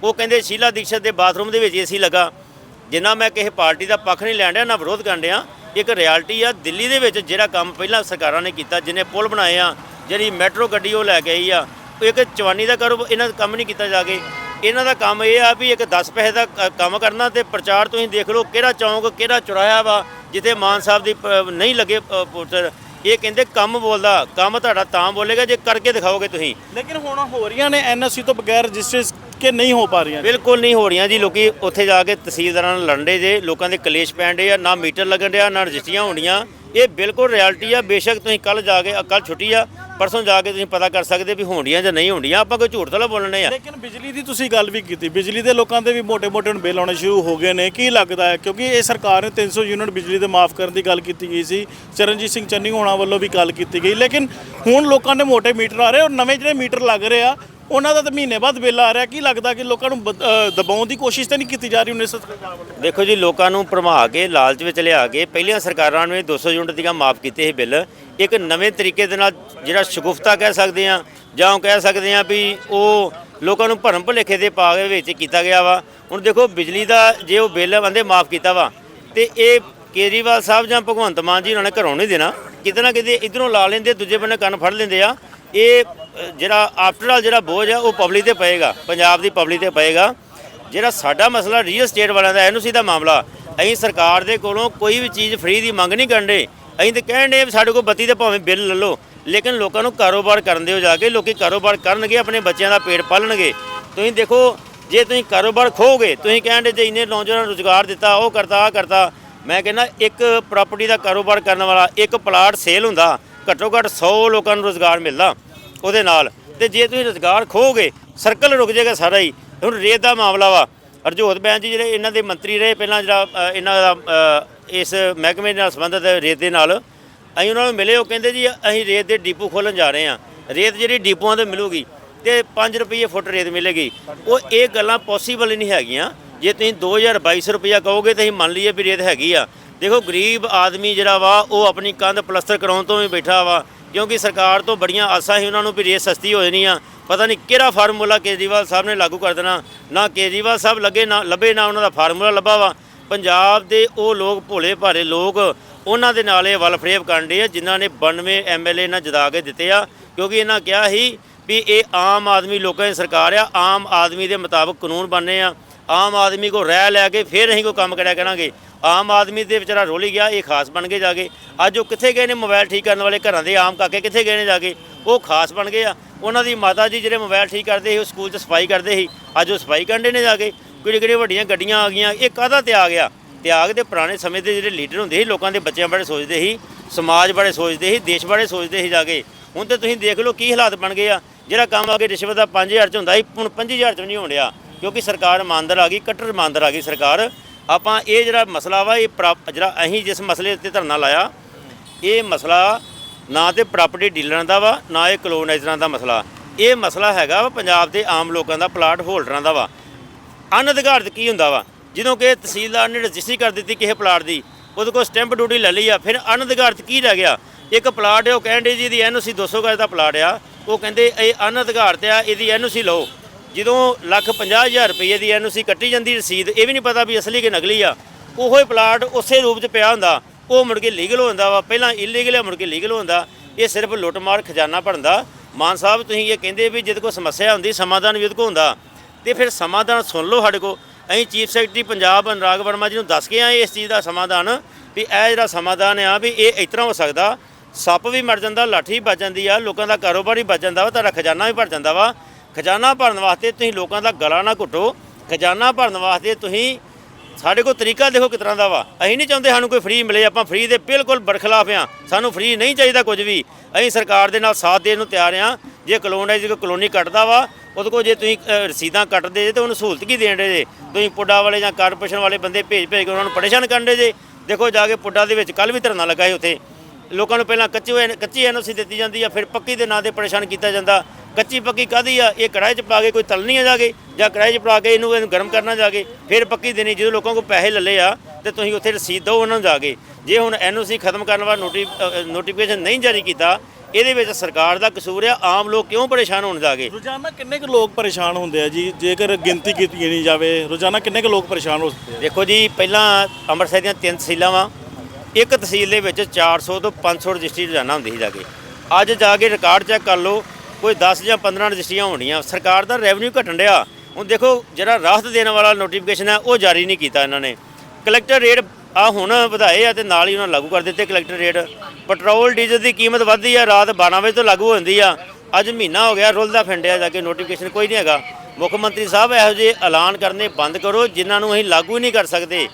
ਉਹ ਕਹਿੰਦੇ ਸ਼ੀਲਾ ਦੀਕਸ਼ਤ ਦੇ ਬਾਥਰੂਮ ਦੇ ਵਿੱਚ ਏਸੀ ਲੱਗਾ। ਜਿੰਨਾ ਮੈਂ ਕਿਸੇ ਪਾਰਟੀ ਦਾ ਪੱਖ ਨਹੀਂ ਲੈਣ ਡਿਆ, ਨਾ ਵਿਰੋਧ ਕਰਨ ਡਿਆ, ਇੱਕ ਰਿਐਲਿਟੀ ਆ ਦਿੱਲੀ ਦੇ ਵਿੱਚ ਜਿਹੜਾ ਕੰਮ ਪਹਿਲਾਂ ਸਰਕਾਰਾਂ ਨੇ ਕੀਤਾ ਜਿਨੇ ਪੁਲ ਬਣਾਏ ਆ, ਜਿਹੜੀ ਮੈਟਰੋ ਗੱਡੀ ਉਹ ਲੈ ਕੇ ਆਈ ਆ ਇੱਕ ਚਵਾਨੀ ਦਾ ਕਾਰੋਬਾਰ, ਇਹਨਾਂ ਦਾ ਕੰਮ ਨਹੀਂ ਕੀਤਾ ਜਾ ਕੇ। ਇਹਨਾਂ ਦਾ ਕੰਮ ਇਹ ਆ ਵੀ ਇੱਕ 10 ਪੈਸੇ ਦਾ ਕੰਮ ਕਰਨਾ ਤੇ ਪ੍ਰਚਾਰ ਤੁਸੀਂ ਦੇਖ ਲਓ ਕਿਹੜਾ ਚੌਂਕ, ਕਿਹੜਾ ਚੁਰਾਇਆ ਵਾ, ਜਿੱਥੇ ਮਾਨ ਸਾਹਿਬ ਦੀ ਨਹੀਂ ਲੱਗੇ ਪੋਸਟਰ ਇਹ ਕਹਿੰਦੇ ਕੰਮ ਬੋਲਦਾ, ਕੰਮ ਤੁਹਾਡਾ ਤਾਂ ਬੋਲੇਗਾ, ਜੇ ਕਰਕੇ ਦਿਖਾਓਗੇ ਤੁਸੀਂ। ਲੇਕਿਨ ਹੁਣ ਹੋ ਰਹੀਆਂ ਨੇ ਐਨਓਸੀ ਤੋਂ ਬਗੈਰ ਰਜਿਸਟਰ ਕਿ ਨਹੀਂ ਹੋ ਪਾ ਰਹੀਆਂ ਬਿਲਕੁਲ ਨਹੀਂ ਹੋ ਰਹੀਆਂ ਜੀ। ਲੋਕੀ ਉੱਥੇ ਜਾ ਕੇ ਤਹਿਸੀਲਦਾਰਾਂ ਨਾਲ ਲੜਨਦੇ ਜੇ ਲੋਕਾਂ ਦੇ ਕਲੇਸ਼ ਪੈਣ ਡੇ ਆ ਨਾ ਮੀਟਰ ਲੱਗਣ ਡਿਆ ਨਾ ਰਜਿਸਟਰੀਆਂ ਹੋਣੀਆਂ। ਇਹ ਬਿਲਕੁਲ ਰਿਐਲਿਟੀ ਆ। ਬੇਸ਼ੱਕ ਤੁਸੀਂ ਕੱਲ ਜਾ ਕੇ ਕੱਲ ਛੁੱਟੀ ਆ ਪਰਸੋਂ ਜਾ ਕੇ ਤੁਸੀਂ ਪਤਾ ਕਰ ਸਕਦੇ ਵੀ ਹੋਣੀਆਂ ਜਾਂ ਨਹੀਂ ਹੋਣੀਆਂ। ਆਪਾਂ ਕੋਈ ਝੂਠ ਤਾਂ ਬੋਲਣੇ ਆ। ਲੇਕਿਨ ਬਿਜਲੀ ਦੀ ਤੁਸੀਂ ਗੱਲ ਵੀ ਕੀਤੀ। ਬਿਜਲੀ ਦੇ ਲੋਕਾਂ ਦੇ ਵੀ ਮੋਟੇ ਮੋਟੇ ਹੁਣ ਬਿੱਲ ਆਉਣੇ ਸ਼ੁਰੂ ਹੋ ਗਏ ਨੇ। ਕੀ ਲੱਗਦਾ ਹੈ? ਕਿਉਂਕਿ ਇਹ ਸਰਕਾਰ ਨੇ 300 ਯੂਨਿਟ ਬਿਜਲੀ ਦੇ ਮਾਫ ਕਰਨ ਦੀ ਗੱਲ ਕੀਤੀ ਗਈ ਸੀ। ਚਰਨਜੀਤ ਸਿੰਘ ਚੰਨੀ ਹੋਣਾ ਵੱਲੋਂ ਵੀ ਗੱਲ ਕੀਤੀ ਗਈ। ਲੇਕਿਨ ਹੁਣ ਲੋਕਾਂ ਦੇ ਮੋਟੇ ਮੀਟਰ ਆ ਰਹੇ ਔਰ ਨਵੇਂ ਜਿਹੜੇ ਮੀਟਰ ਲੱਗ ਰਹੇ ਆ ਉਹਨਾਂ ਦਾ ਤਾਂ ਮਹੀਨੇ ਬਾਅਦ ਬਿੱਲ ਆ ਰਿਹਾ। ਕੀ ਲੱਗਦਾ ਕਿ ਲੋਕਾਂ ਨੂੰ ਬ- ਅ, ਦਬਾਉਣ ਦੀ ਕੋਸ਼ਿਸ਼ ਤਾਂ ਨਹੀਂ ਕੀਤੀ ਜਾ ਰਹੀ 19 ਸਰਕਾਰ ਵੱਲੋਂ? ਦੇਖੋ ਜੀ ਲੋਕਾਂ ਨੂੰ ਭਰਮਾ ਕੇ ਲਾਲਚ ਵਿੱਚ ਲਿਆ ਕੇ ਪਹਿਲੀਆਂ ਸਰਕਾਰਾਂ ਨੇ 200 ਯੂਨਿਟ ਦੀਆਂ ਮਾਫ ਕੀਤੇ ਸੀ ਬਿੱਲ। ਇੱਕ ਨਵੇਂ ਤਰੀਕੇ ਦੇ ਨਾਲ ਜਿਹੜਾ ਸ਼ਗੁਫਤਾ ਕਹਿ ਸਕਦੇ ਆ ਜਾਂ ਉਹ ਕਹਿ ਸਕਦੇ ਆ ਵੀ ਉਹ ਲੋਕਾਂ ਨੂੰ ਭਰਮ ਭੁਲੇਖੇ ਦੇ ਪਾ ਕੇ ਵਿੱਚ ਕੀਤਾ ਗਿਆ ਵਾ। ਹੁਣ ਦੇਖੋ ਬਿਜਲੀ ਦਾ ਜੇ ਉਹ ਬਿੱਲ ਬੰਦੇ ਮਾਫ ਕੀਤਾ ਵਾ ਤੇ ਇਹ ਕੇਜਰੀਵਾਲ ਸਾਹਿਬ ਜਾਂ ਭਗਵੰਤ ਮਾਨ ਜੀ ਉਹਨਾਂ ਨੇ ਘਰੋਂ ਨਹੀਂ ਦੇਣਾ। ਕਿਤੇ ਨਾ ਕਿਤੇ ਇਧਰੋਂ ਲਾ ਲੈਂਦੇ ਦੂਜੇ ਬੰਨੇ ਕੰਨ ਫੜ ਲੈਂਦੇ ਆ। ਇਹ ਜਿਹੜਾ ਆਫਟਰ ਆਲ ਜਿਹੜਾ ਬੋਝ ਆ, ਉਹ ਪਬਲਿਕ ਤੇ ਪਏਗਾ, ਪੰਜਾਬ ਦੀ ਪਬਲਿਕ ਤੇ ਪਏਗਾ। ਜਿਹੜਾ ਸਾਡਾ ਮਸਲਾ ਰੀਅਲ ਸਟੇਟ ਵਾਲਿਆਂ ਦਾ ਐਨਓਸੀ ਦਾ ਮਾਮਲਾ, ਅਸੀਂ ਸਰਕਾਰ ਦੇ ਕੋਲੋਂ ਕੋਈ ਵੀ ਚੀਜ਼ ਫ੍ਰੀ ਦੀ ਮੰਗ ਨਹੀਂ ਕਰਨ ਕਰਦੇ ਅਸੀਂ ਤਾਂ ਕਹਿਣ ਦੇ ਸਾਡੇ ਕੋਲ ਬੱਤੀ ਦੇ ਭਾਵੇਂ ਬਿੱਲ ਲੈ ਲਓ, ਲੇਕਿਨ ਲੋਕਾਂ ਨੂੰ ਕਾਰੋਬਾਰ ਕਰਨ ਦਿਓ ਜਾ ਕੇ, ਲੋਕੀ ਕਾਰੋਬਾਰ ਕਰਨਗੇ, ਆਪਣੇ ਬੱਚਿਆਂ ਦਾ ਪੇਟ ਪਾਲਣਗੇ। ਤੁਸੀਂ ਦੇਖੋ, ਜੇ ਤੁਸੀਂ ਕਾਰੋਬਾਰ ਖੋਗੇ ਤੁਸੀਂ ਕਹਿੰਦੇ ਜੇ ਇੰਨੇ ਨੌਜਵਾਨਾਂ ਨੂੰ ਰੁਜ਼ਗਾਰ ਦਿੱਤਾ, ਉਹ ਕਰਤਾ ਆ ਕਰਤਾ, ਮੈਂ ਕਹਿੰਦਾ ਇੱਕ ਪ੍ਰਾਪਰਟੀ ਦਾ ਕਾਰੋਬਾਰ ਕਰਨ ਵਾਲਾ, ਇੱਕ ਪਲਾਟ ਸੇਲ ਹੁੰਦਾ, ਘੱਟੋ ਘੱਟ 100 ਲੋਕਾਂ ਨੂੰ ਰੁਜ਼ਗਾਰ ਮਿਲਦਾ। ਉਹਦੇ ਨਾਲ। ਤੇ ਜੇ ਤੁਸੀਂ ਰੁਜ਼ਗਾਰ ਖੋਗੇ ਸਰਕਲ ਰੁਕ ਜਾਏਗਾ ਸਾਰਾ ਹੀ। ਹੁਣ ਰੇਤ ਦਾ ਮਾਮਲਾ ਵਾ। ਹਰਜੋਤ ਬੈਂਸ ਜੀ ਜਿਹੜੇ ਇਹਨਾਂ ਦੇ ਮੰਤਰੀ ਰਹੇ ਪਹਿਲਾਂ ਜਿਹੜਾ ਇਹਨਾਂ ਦਾ ਇਸ ਮਹਿਕਮੇ ਨਾਲ ਸੰਬੰਧਿਤ ਰੇਤ ਦੇ ਨਾਲ, ਅਸੀਂ ਉਹਨਾਂ ਨੂੰ ਮਿਲੇ, ਉਹ ਕਹਿੰਦੇ ਜੀ, ਅਸੀਂ ਰੇਤ ਦੇ ਡਿਪੂ ਖੋਲਣ ਜਾ ਰਹੇ ਹਾਂ। ਰੇਤ ਜਿਹੜੀ ਡਿਪੂਆਂ ਤੋਂ ਮਿਲੂਗੀ, ਤੇ 5 ਰੁਪਏ ਫੁੱਟ ਰੇਤ ਮਿਲੇਗੀ। ਉਹ ਇਹ ਗੱਲਾਂ ਪੋਸੀਬਲ ਨਹੀਂ ਹੈਗੀਆਂ। ਜੇ ਤੁਸੀਂ 2200 ਰੁਪਇਆ ਕਹੋਗੇ ਤਾਂ ਅਸੀਂ ਮੰਨ ਲਈਏ ਵੀ ਰੇਤ ਹੈਗੀ ਆ। ਦੇਖੋ, ਗਰੀਬ ਆਦਮੀ ਜਿਹੜਾ ਵਾ, ਉਹ ਆਪਣੀ ਕੰਧ ਪਲਸਤਰ ਕਰਾਉਣ ਤੋਂ ਵੀ ਬੈਠਾ ਵਾ। ਕਿਉਂਕਿ ਸਰਕਾਰ ਤੋਂ ਬੜੀਆਂ ਆਸਾਂ ਸੀ ਉਹਨਾਂ ਨੂੰ ਵੀ ਰੇਤ ਸਸਤੀ ਹੋ ਜਾਣੀ ਆ, ਪਤਾ ਨਹੀਂ ਕਿਹੜਾ ਫਾਰਮੂਲਾ ਕੇਜਰੀਵਾਲ ਸਾਹਿਬ ਨੇ ਲਾਗੂ ਕਰ ਦੇਣਾ। ਨਾ ਕੇਜਰੀਵਾਲ ਸਾਹਿਬ ਲੱਗੇ, ਨਾ ਲੱਭੇ, ਨਾ ਉਹਨਾਂ ਦਾ ਫਾਰਮੂਲਾ ਲੱਭਾ ਵਾ। ਪੰਜਾਬ ਦੇ ਉਹ ਲੋਕ ਭੋਲੇ ਭਾਰੇ ਲੋਕ, ਉਹਨਾਂ ਦੇ ਨਾਲ ਇਹ ਵਲਫਰੇਬ ਕਰਨ ਦੇ ਆ, ਜਿਨ੍ਹਾਂ ਨੇ 92 ਐਮਐਲਏ ਨਾਲ ਜਦਾ ਕੇ ਦਿੱਤੇ ਆ। ਕਿਉਂਕਿ ਇਹਨਾਂ ਕਿਹਾ ਸੀ ਵੀ ਇਹ ਆਮ ਆਦਮੀ ਲੋਕਾਂ ਦੀ ਸਰਕਾਰ ਆ, ਆਮ ਆਦਮੀ ਦੇ ਮੁਤਾਬਕ ਕਾਨੂੰਨ ਬਣਨੇ ਆ। ਆਮ ਆਦਮੀ ਕੋ ਰਹਿ ਲੈ ਕੇ ਫਿਰ ਅਸੀਂ ਕੋਈ ਕੰਮ ਕਰਿਆ ਕਰਾਂਗੇ। ਆਮ ਆਦਮੀ ਦੇ ਵਿਚਾਰਾ ਰੋਲੀ ਗਿਆ, ਇਹ ਖਾਸ ਬਣ ਗਏ ਜਾ ਕੇ। ਅੱਜ ਉਹ ਕਿੱਥੇ ਗਏ ਨੇ ਮੋਬਾਈਲ ਠੀਕ ਕਰਨ ਵਾਲੇ ਘਰਾਂ ਦੇ ਆਮ ਕਾਕੇ, ਕਿੱਥੇ ਗਏ ਨੇ ਜਾ ਕੇ? ਉਹ ਖਾਸ ਬਣ ਗਏ ਆ। ਉਹਨਾਂ ਦੀ ਮਾਤਾ ਜੀ ਜਿਹੜੇ ਮੋਬਾਈਲ ਠੀਕ ਕਰਦੇ ਸੀ, ਉਹ ਸਕੂਲ 'ਚ ਸਫ਼ਾਈ ਕਰਦੇ ਸੀ। ਅੱਜ ਉਹ ਸਫ਼ਾਈ ਕਰਦੇ ਨੇ ਜਾ ਕੇ। ਕਿਹੜੀ ਕਿਹੜੀ ਵੱਡੀਆਂ ਗੱਡੀਆਂ ਆ ਗਈਆਂ, ਇਹ ਕਾਹਦਾ ਤਿਆਗ ਆ? ਤਿਆਗ ਦੇ ਪੁਰਾਣੇ ਸਮੇਂ ਦੇ ਜਿਹੜੇ ਲੀਡਰ ਹੁੰਦੇ ਸੀ, ਲੋਕਾਂ ਦੇ ਬੱਚਿਆਂ ਬਾਰੇ ਸੋਚਦੇ ਸੀ, ਸਮਾਜ ਬਾਰੇ ਸੋਚਦੇ ਸੀ, ਦੇਸ਼ ਬਾਰੇ ਸੋਚਦੇ ਸੀ ਜਾ ਕੇ। ਹੁਣ ਤੇ ਤੁਸੀਂ ਦੇਖ ਲਓ ਕੀ ਹਾਲਾਤ ਬਣ ਗਏ ਆ। ਜਿਹੜਾ ਕੰਮ ਆ ਕੇ ਰਿਸ਼ਵਤ ਦਾ 5000 ਚ ਹੁੰਦਾ ਸੀ, ਹੁਣ 25000 ਚ ਵੀ ਨਹੀਂ ਹੋਣ ਰਿਹਾ ਕਿਉਂਕਿ ਸਰਕਾਰ ਇਮਾਨਦਾਰ ਆ ਗਈ, ਕੱਟਰ ਇਮਾਨਦਾਰ ਆ ਗਈ ਸਰਕਾਰ। ਆਪਾਂ ਇਹ ਜਿਹੜਾ ਮਸਲਾ ਵਾ, ਇਹ ਪ੍ਰਾਪ- ਜਿਹੜਾ ਅਸੀਂ ਜਿਸ ਮਸਲੇ ਉੱਤੇ ਧਰਨਾ ਲਾਇਆ, ਇਹ ਮਸਲਾ ਨਾ ਤੇ ਪ੍ਰਾਪਰਟੀ ਡੀਲਰਾਂ ਦਾ ਵਾ, ਨਾ ਇਹ ਕਲੋਨਾਈਜ਼ਰਾਂ ਦਾ ਮਸਲਾ। ਇਹ ਮਸਲਾ ਹੈਗਾ ਵਾ ਪੰਜਾਬ ਦੇ ਆਮ ਲੋਕਾਂ ਦਾ, ਪਲਾਟ ਹੋਲਡਰਾਂ ਦਾ ਵਾ। ਅਨਅਧਿਕਾਰਤ ਕੀ ਹੁੰਦਾ ਵਾ? ਜਦੋਂ ਕਿ ਤਹਿਸੀਲਦਾਰ ਨੇ ਰਜਿਸਟਰੀ ਕਰ ਦਿੱਤੀ ਕਿਸੇ ਪਲਾਟ ਦੀ, ਉਹਦੇ ਕੋਲ ਸਟੈਂਪ ਡਿਊਟੀ ਲੈ ਲਈ ਆ, ਫਿਰ ਅਨਅਧਿਕਾਰਤ ਕੀ ਰਹਿ ਗਿਆ? ਇੱਕ ਪਲਾਟ ਹੈ ਉਹ ਕਹਿੰਦੇ ਜੀ, ਇਹਦੀ ਐਨਓਸੀ 200 ਗਜ ਦਾ ਪਲਾਟ ਆ। ਉਹ ਕਹਿੰਦੇ ਇਹ ਅਨਅਧਿਕਾਰਤ ਆ, ਇਹਦੀ ਐਨਓਸੀ ਲਓ। ਜਦੋਂ ਲੱਖ ਪੰਜਾਹ ਹਜ਼ਾਰ ਰੁਪਏ ਦੀ ਐਨਓਸੀ ਕੱਟੀ ਜਾਂਦੀ ਰਸੀਦ, ਇਹ ਵੀ ਨਹੀਂ ਪਤਾ ਵੀ ਅਸਲੀ ਕਿ ਨਕਲੀ ਆ। ਉਹੋ ਹੀ ਪਲਾਟ ਉਸੇ ਰੂਪ 'ਚ ਪਿਆ ਹੁੰਦਾ। ਉਹ ਮੁੜ ਕੇ ਲੀਗਲ ਹੁੰਦਾ ਵਾ। ਪਹਿਲਾਂ ਇਲੀਗਲ ਆ, ਮੁੜ ਕੇ ਲੀਗਲ ਹੁੰਦਾ। ਇਹ ਸਿਰਫ ਲੁੱਟਮਾਰ, ਖਜ਼ਾਨਾ ਭਰਦਾ। ਮਾਨ ਸਾਹਿਬ, ਤੁਸੀਂ ਇਹ ਕਹਿੰਦੇ ਵੀ ਜਿਹਦੇ ਕੋਈ ਸਮੱਸਿਆ ਹੁੰਦੀ, ਸਮਾਧਾਨ ਵੀ ਉਹਦੇ ਕੋਲ ਹੁੰਦਾ। ਤੇ ਫਿਰ ਸਮਾਧਾਨ ਸੁਣ ਲਓ ਸਾਡੇ ਕੋ ਅਸੀਂ ਚੀਫ ਸੈਕਟਰੀ ਪੰਜਾਬ ਅਨੁਰਾਗ ਵਰਮਾ ਜੀ ਨੂੰ ਦੱਸ ਕੇ ਆਏ ਇਸ ਚੀਜ਼ ਦਾ ਸਮਾਧਾਨ, ਵੀ ਇਹ ਜਿਹੜਾ ਸਮਾਧਾਨ ਆ, ਵੀ ਇਹ ਇਸ ਤਰ੍ਹਾਂ ਹੋ ਸਕਦਾ। ਸੱਪ ਵੀ ਮਰ ਜਾਂਦਾ, ਲਾਠੀ ਬਚ ਜਾਂਦੀ ਆ, ਲੋਕਾਂ ਦਾ ਕਾਰੋਬਾਰ ਹੀ ਬਚ ਜਾਂਦਾ ਵਾ, ਤੁਹਾਡਾ ਖਜ਼ਾਨਾ ਵੀ ਭਰ ਜਾਂਦਾ ਵਾ। ਖਜ਼ਾਨਾ ਭਰਨ ਵਾਸਤੇ ਤੁਸੀਂ ਲੋਕਾਂ ਦਾ ਗਲਾ ਨਾ ਘੁੱਟੋ। ਖਜ਼ਾਨਾ ਭਰਨ ਵਾਸਤੇ ਤੁਸੀਂ ਸਾਡੇ ਕੋਲ ਤਰੀਕਾ ਦੇਖੋ ਕਿਸ ਤਰ੍ਹਾਂ ਦਾ ਵਾ। ਅਸੀਂ ਨਹੀਂ ਚਾਹੁੰਦੇ ਸਾਨੂੰ ਕੋਈ ਫ੍ਰੀ ਮਿਲੇ, ਆਪਾਂ ਫ੍ਰੀ ਦੇ ਬਿਲਕੁਲ ਬਰਖਲਾਫ ਆ। ਸਾਨੂੰ ਫ੍ਰੀ ਨਹੀਂ ਚਾਹੀਦਾ ਕੁਝ ਵੀ। ਅਸੀਂ ਸਰਕਾਰ ਦੇ ਨਾਲ ਸਾਥ ਦੇਣ ਨੂੰ ਤਿਆਰ ਆ। ਜੇ ਕਲੋਨਾਈਜ਼ ਕੋਈ ਕਲੋਨੀ ਕੱਟਦਾ ਵਾ, ਉਹਦੇ ਕੋਲ ਜੇ ਤੁਸੀਂ ਰਸੀਦਾਂ ਕੱਟਦੇ ਜੇ ਤੇ ਉਹਨੂੰ ਸਹੂਲਤ ਕੀ ਦੇਣ ਦੇ ਜੇ? ਤੁਸੀਂ ਪੁੱਡਾ ਵਾਲੇ ਜਾਂ ਕਾਰਪੋਰੇਸ਼ਨ ਵਾਲੇ ਬੰਦੇ ਭੇਜ ਭੇਜ ਕੇ ਉਹਨਾਂ ਨੂੰ ਪਰੇਸ਼ਾਨ ਕਰਨ ਦੇ ਜੇ? ਦੇਖੋ ਜਾ ਕੇ ਪੁੱਡਾ ਦੇ ਵਿੱਚ ਕੱਲ ਵੀ ਧਰਨਾ ਲੱਗਾ ਸੀ ਉੱਥੇ। ਲੋਕਾਂ ਨੂੰ ਪਹਿਲਾਂ ਕੱਚੀ ਹੋਏ- ਕੱਚੀ ਐਨਓਸੀ ਦਿੱਤੀ ਜਾਂਦੀ ਆ ਫਿਰ ਪੱਕੀ ਦੇ ਨਾਂ ਤੇ ਪਰੇਸ਼ਾਨ ਕੀਤਾ ਜਾਂਦਾ। ਕੱਚੀ ਪੱਕੀ ਕਾਦੀ ਆ? ਇਹ ਕੜਾਈ 'ਚ ਪਾ ਕੇ ਕੋਈ ਤਲਣੀ ਆ ਜਾ ਕੇ ਜਾਂ ਕੜਾਈ 'ਚ ਪਾ ਕੇ ਇਹਨੂੰ ਇਹਨੂੰ ਗਰਮ ਕਰਨਾ ਜਾ ਕੇ ਫਿਰ ਪੱਕੀ ਦੇਣੀ। ਜਦੋਂ ਲੋਕਾਂ ਕੋਲ ਪੈਸੇ ਲੱਲੇ ਆ ਤੇ ਤੁਸੀਂ ਉੱਥੇ ਰਸੀਦ ਦਿਓ ਉਹਨਾਂ ਨੂੰ ਜਾ ਕੇ। ਜੇ ਹੁਣ ਐਨਓਸੀ ਖਤਮ ਕਰਨ ਵਾਲਾ ਨੋਟੀ ਨੋਟੀਫਿਕੇਸ਼ਨ ਨਹੀਂ ਜਾਰੀ ਕੀਤਾ ਇਹਦੇ ਵਿੱਚ ਸਰਕਾਰ ਦਾ ਕਸੂਰ ਆ ਆਮ ਲੋਕ ਕਿਉਂ ਪਰੇਸ਼ਾਨ ਹੋਣ ਜਾ ਕੇ ਰੋਜ਼ਾਨਾ ਕਿੰਨੇ ਕੁ ਲੋਕ ਪਰੇਸ਼ਾਨ ਹੁੰਦੇ ਆ ਜੀ? ਜੇਕਰ ਗਿਣਤੀ ਕੀਤੀ ਨਹੀਂ ਜਾਵੇ ਰੋਜ਼ਾਨਾ ਕਿੰਨੇ ਕੁ ਲੋਕ ਪਰੇਸ਼ਾਨ ਹੋ ਸਕਦੇ ਆ? ਦੇਖੋ ਜੀ ਪਹਿਲਾਂ ਅੰਮ੍ਰਿਤਸਰ ਦੀਆਂ ਤਿੰਨ ਤਹਿਸੀਲਾਂ ਵਾਂ। ਇੱਕ ਤਹਿਸੀਲ ਦੇ ਵਿੱਚ 400 ਤੋਂ 500 ਰਜਿਸਟਰੀ ਰੋਜ਼ਾਨਾ ਹੁੰਦੀ ਸੀ ਜਾ ਕੇ। ਅੱਜ ਜਾ ਕੇ ਰਿਕਾਰਡ ਚੈੱਕ ਕਰ ਲਓ, ਕੋਈ 10 ਜਾਂ 15 ਰਜਿਸਟਰੀਆਂ ਹੋਣੀਆਂ। ਸਰਕਾਰ ਦਾ ਰੈਵਨਿਊ ਘਟਣ ਡਿਆ। ਹੁਣ ਦੇਖੋ, ਜਿਹੜਾ ਰਾਹਤ ਦੇਣ ਵਾਲਾ ਨੋਟੀਫਿਕੇਸ਼ਨ ਹੈ, ਉਹ ਜਾਰੀ ਨਹੀਂ ਕੀਤਾ ਇਹਨਾਂ ਨੇ। ਕਲੈਕਟਰ ਰੇਟ ਆ ਹੁਣ ਵਧਾਏ ਆ ਤੇ ਨਾਲ ਹੀ ਉਹਨਾਂ ਲਾਗੂ ਕਰ ਦਿੱਤੇ ਕਲੈਕਟਰ ਰੇਟ ਪੈਟਰੋਲ ਡੀਜ਼ਲ ਦੀ ਕੀਮਤ ਵੱਧਦੀ ਆ, ਰਾਤ 12 ਵਜੇ ਤੋਂ ਲਾਗੂ ਹੋ ਜਾਂਦੀ ਆ। ਅੱਜ ਮਹੀਨਾ ਹੋ ਗਿਆ, ਰੁਲਦਾ ਫਿੰਡਿਆ ਜਾ ਕੇ ਨੋਟੀਫਿਕੇਸ਼ਨ ਕੋਈ ਨਹੀਂ ਹੈਗਾ। ਮੁੱਖ ਮੰਤਰੀ ਸਾਹਿਬ ਇਹੋ ਜਿਹੇ ਐਲਾਨ ਕਰਨੇ ਬੰਦ ਕਰੋ, ਜਿਨ੍ਹਾਂ ਨੂੰ ਅਸੀਂ ਲਾਗੂ ਹੀ ਨਹੀਂ ਕਰ ਸਕਦੇ।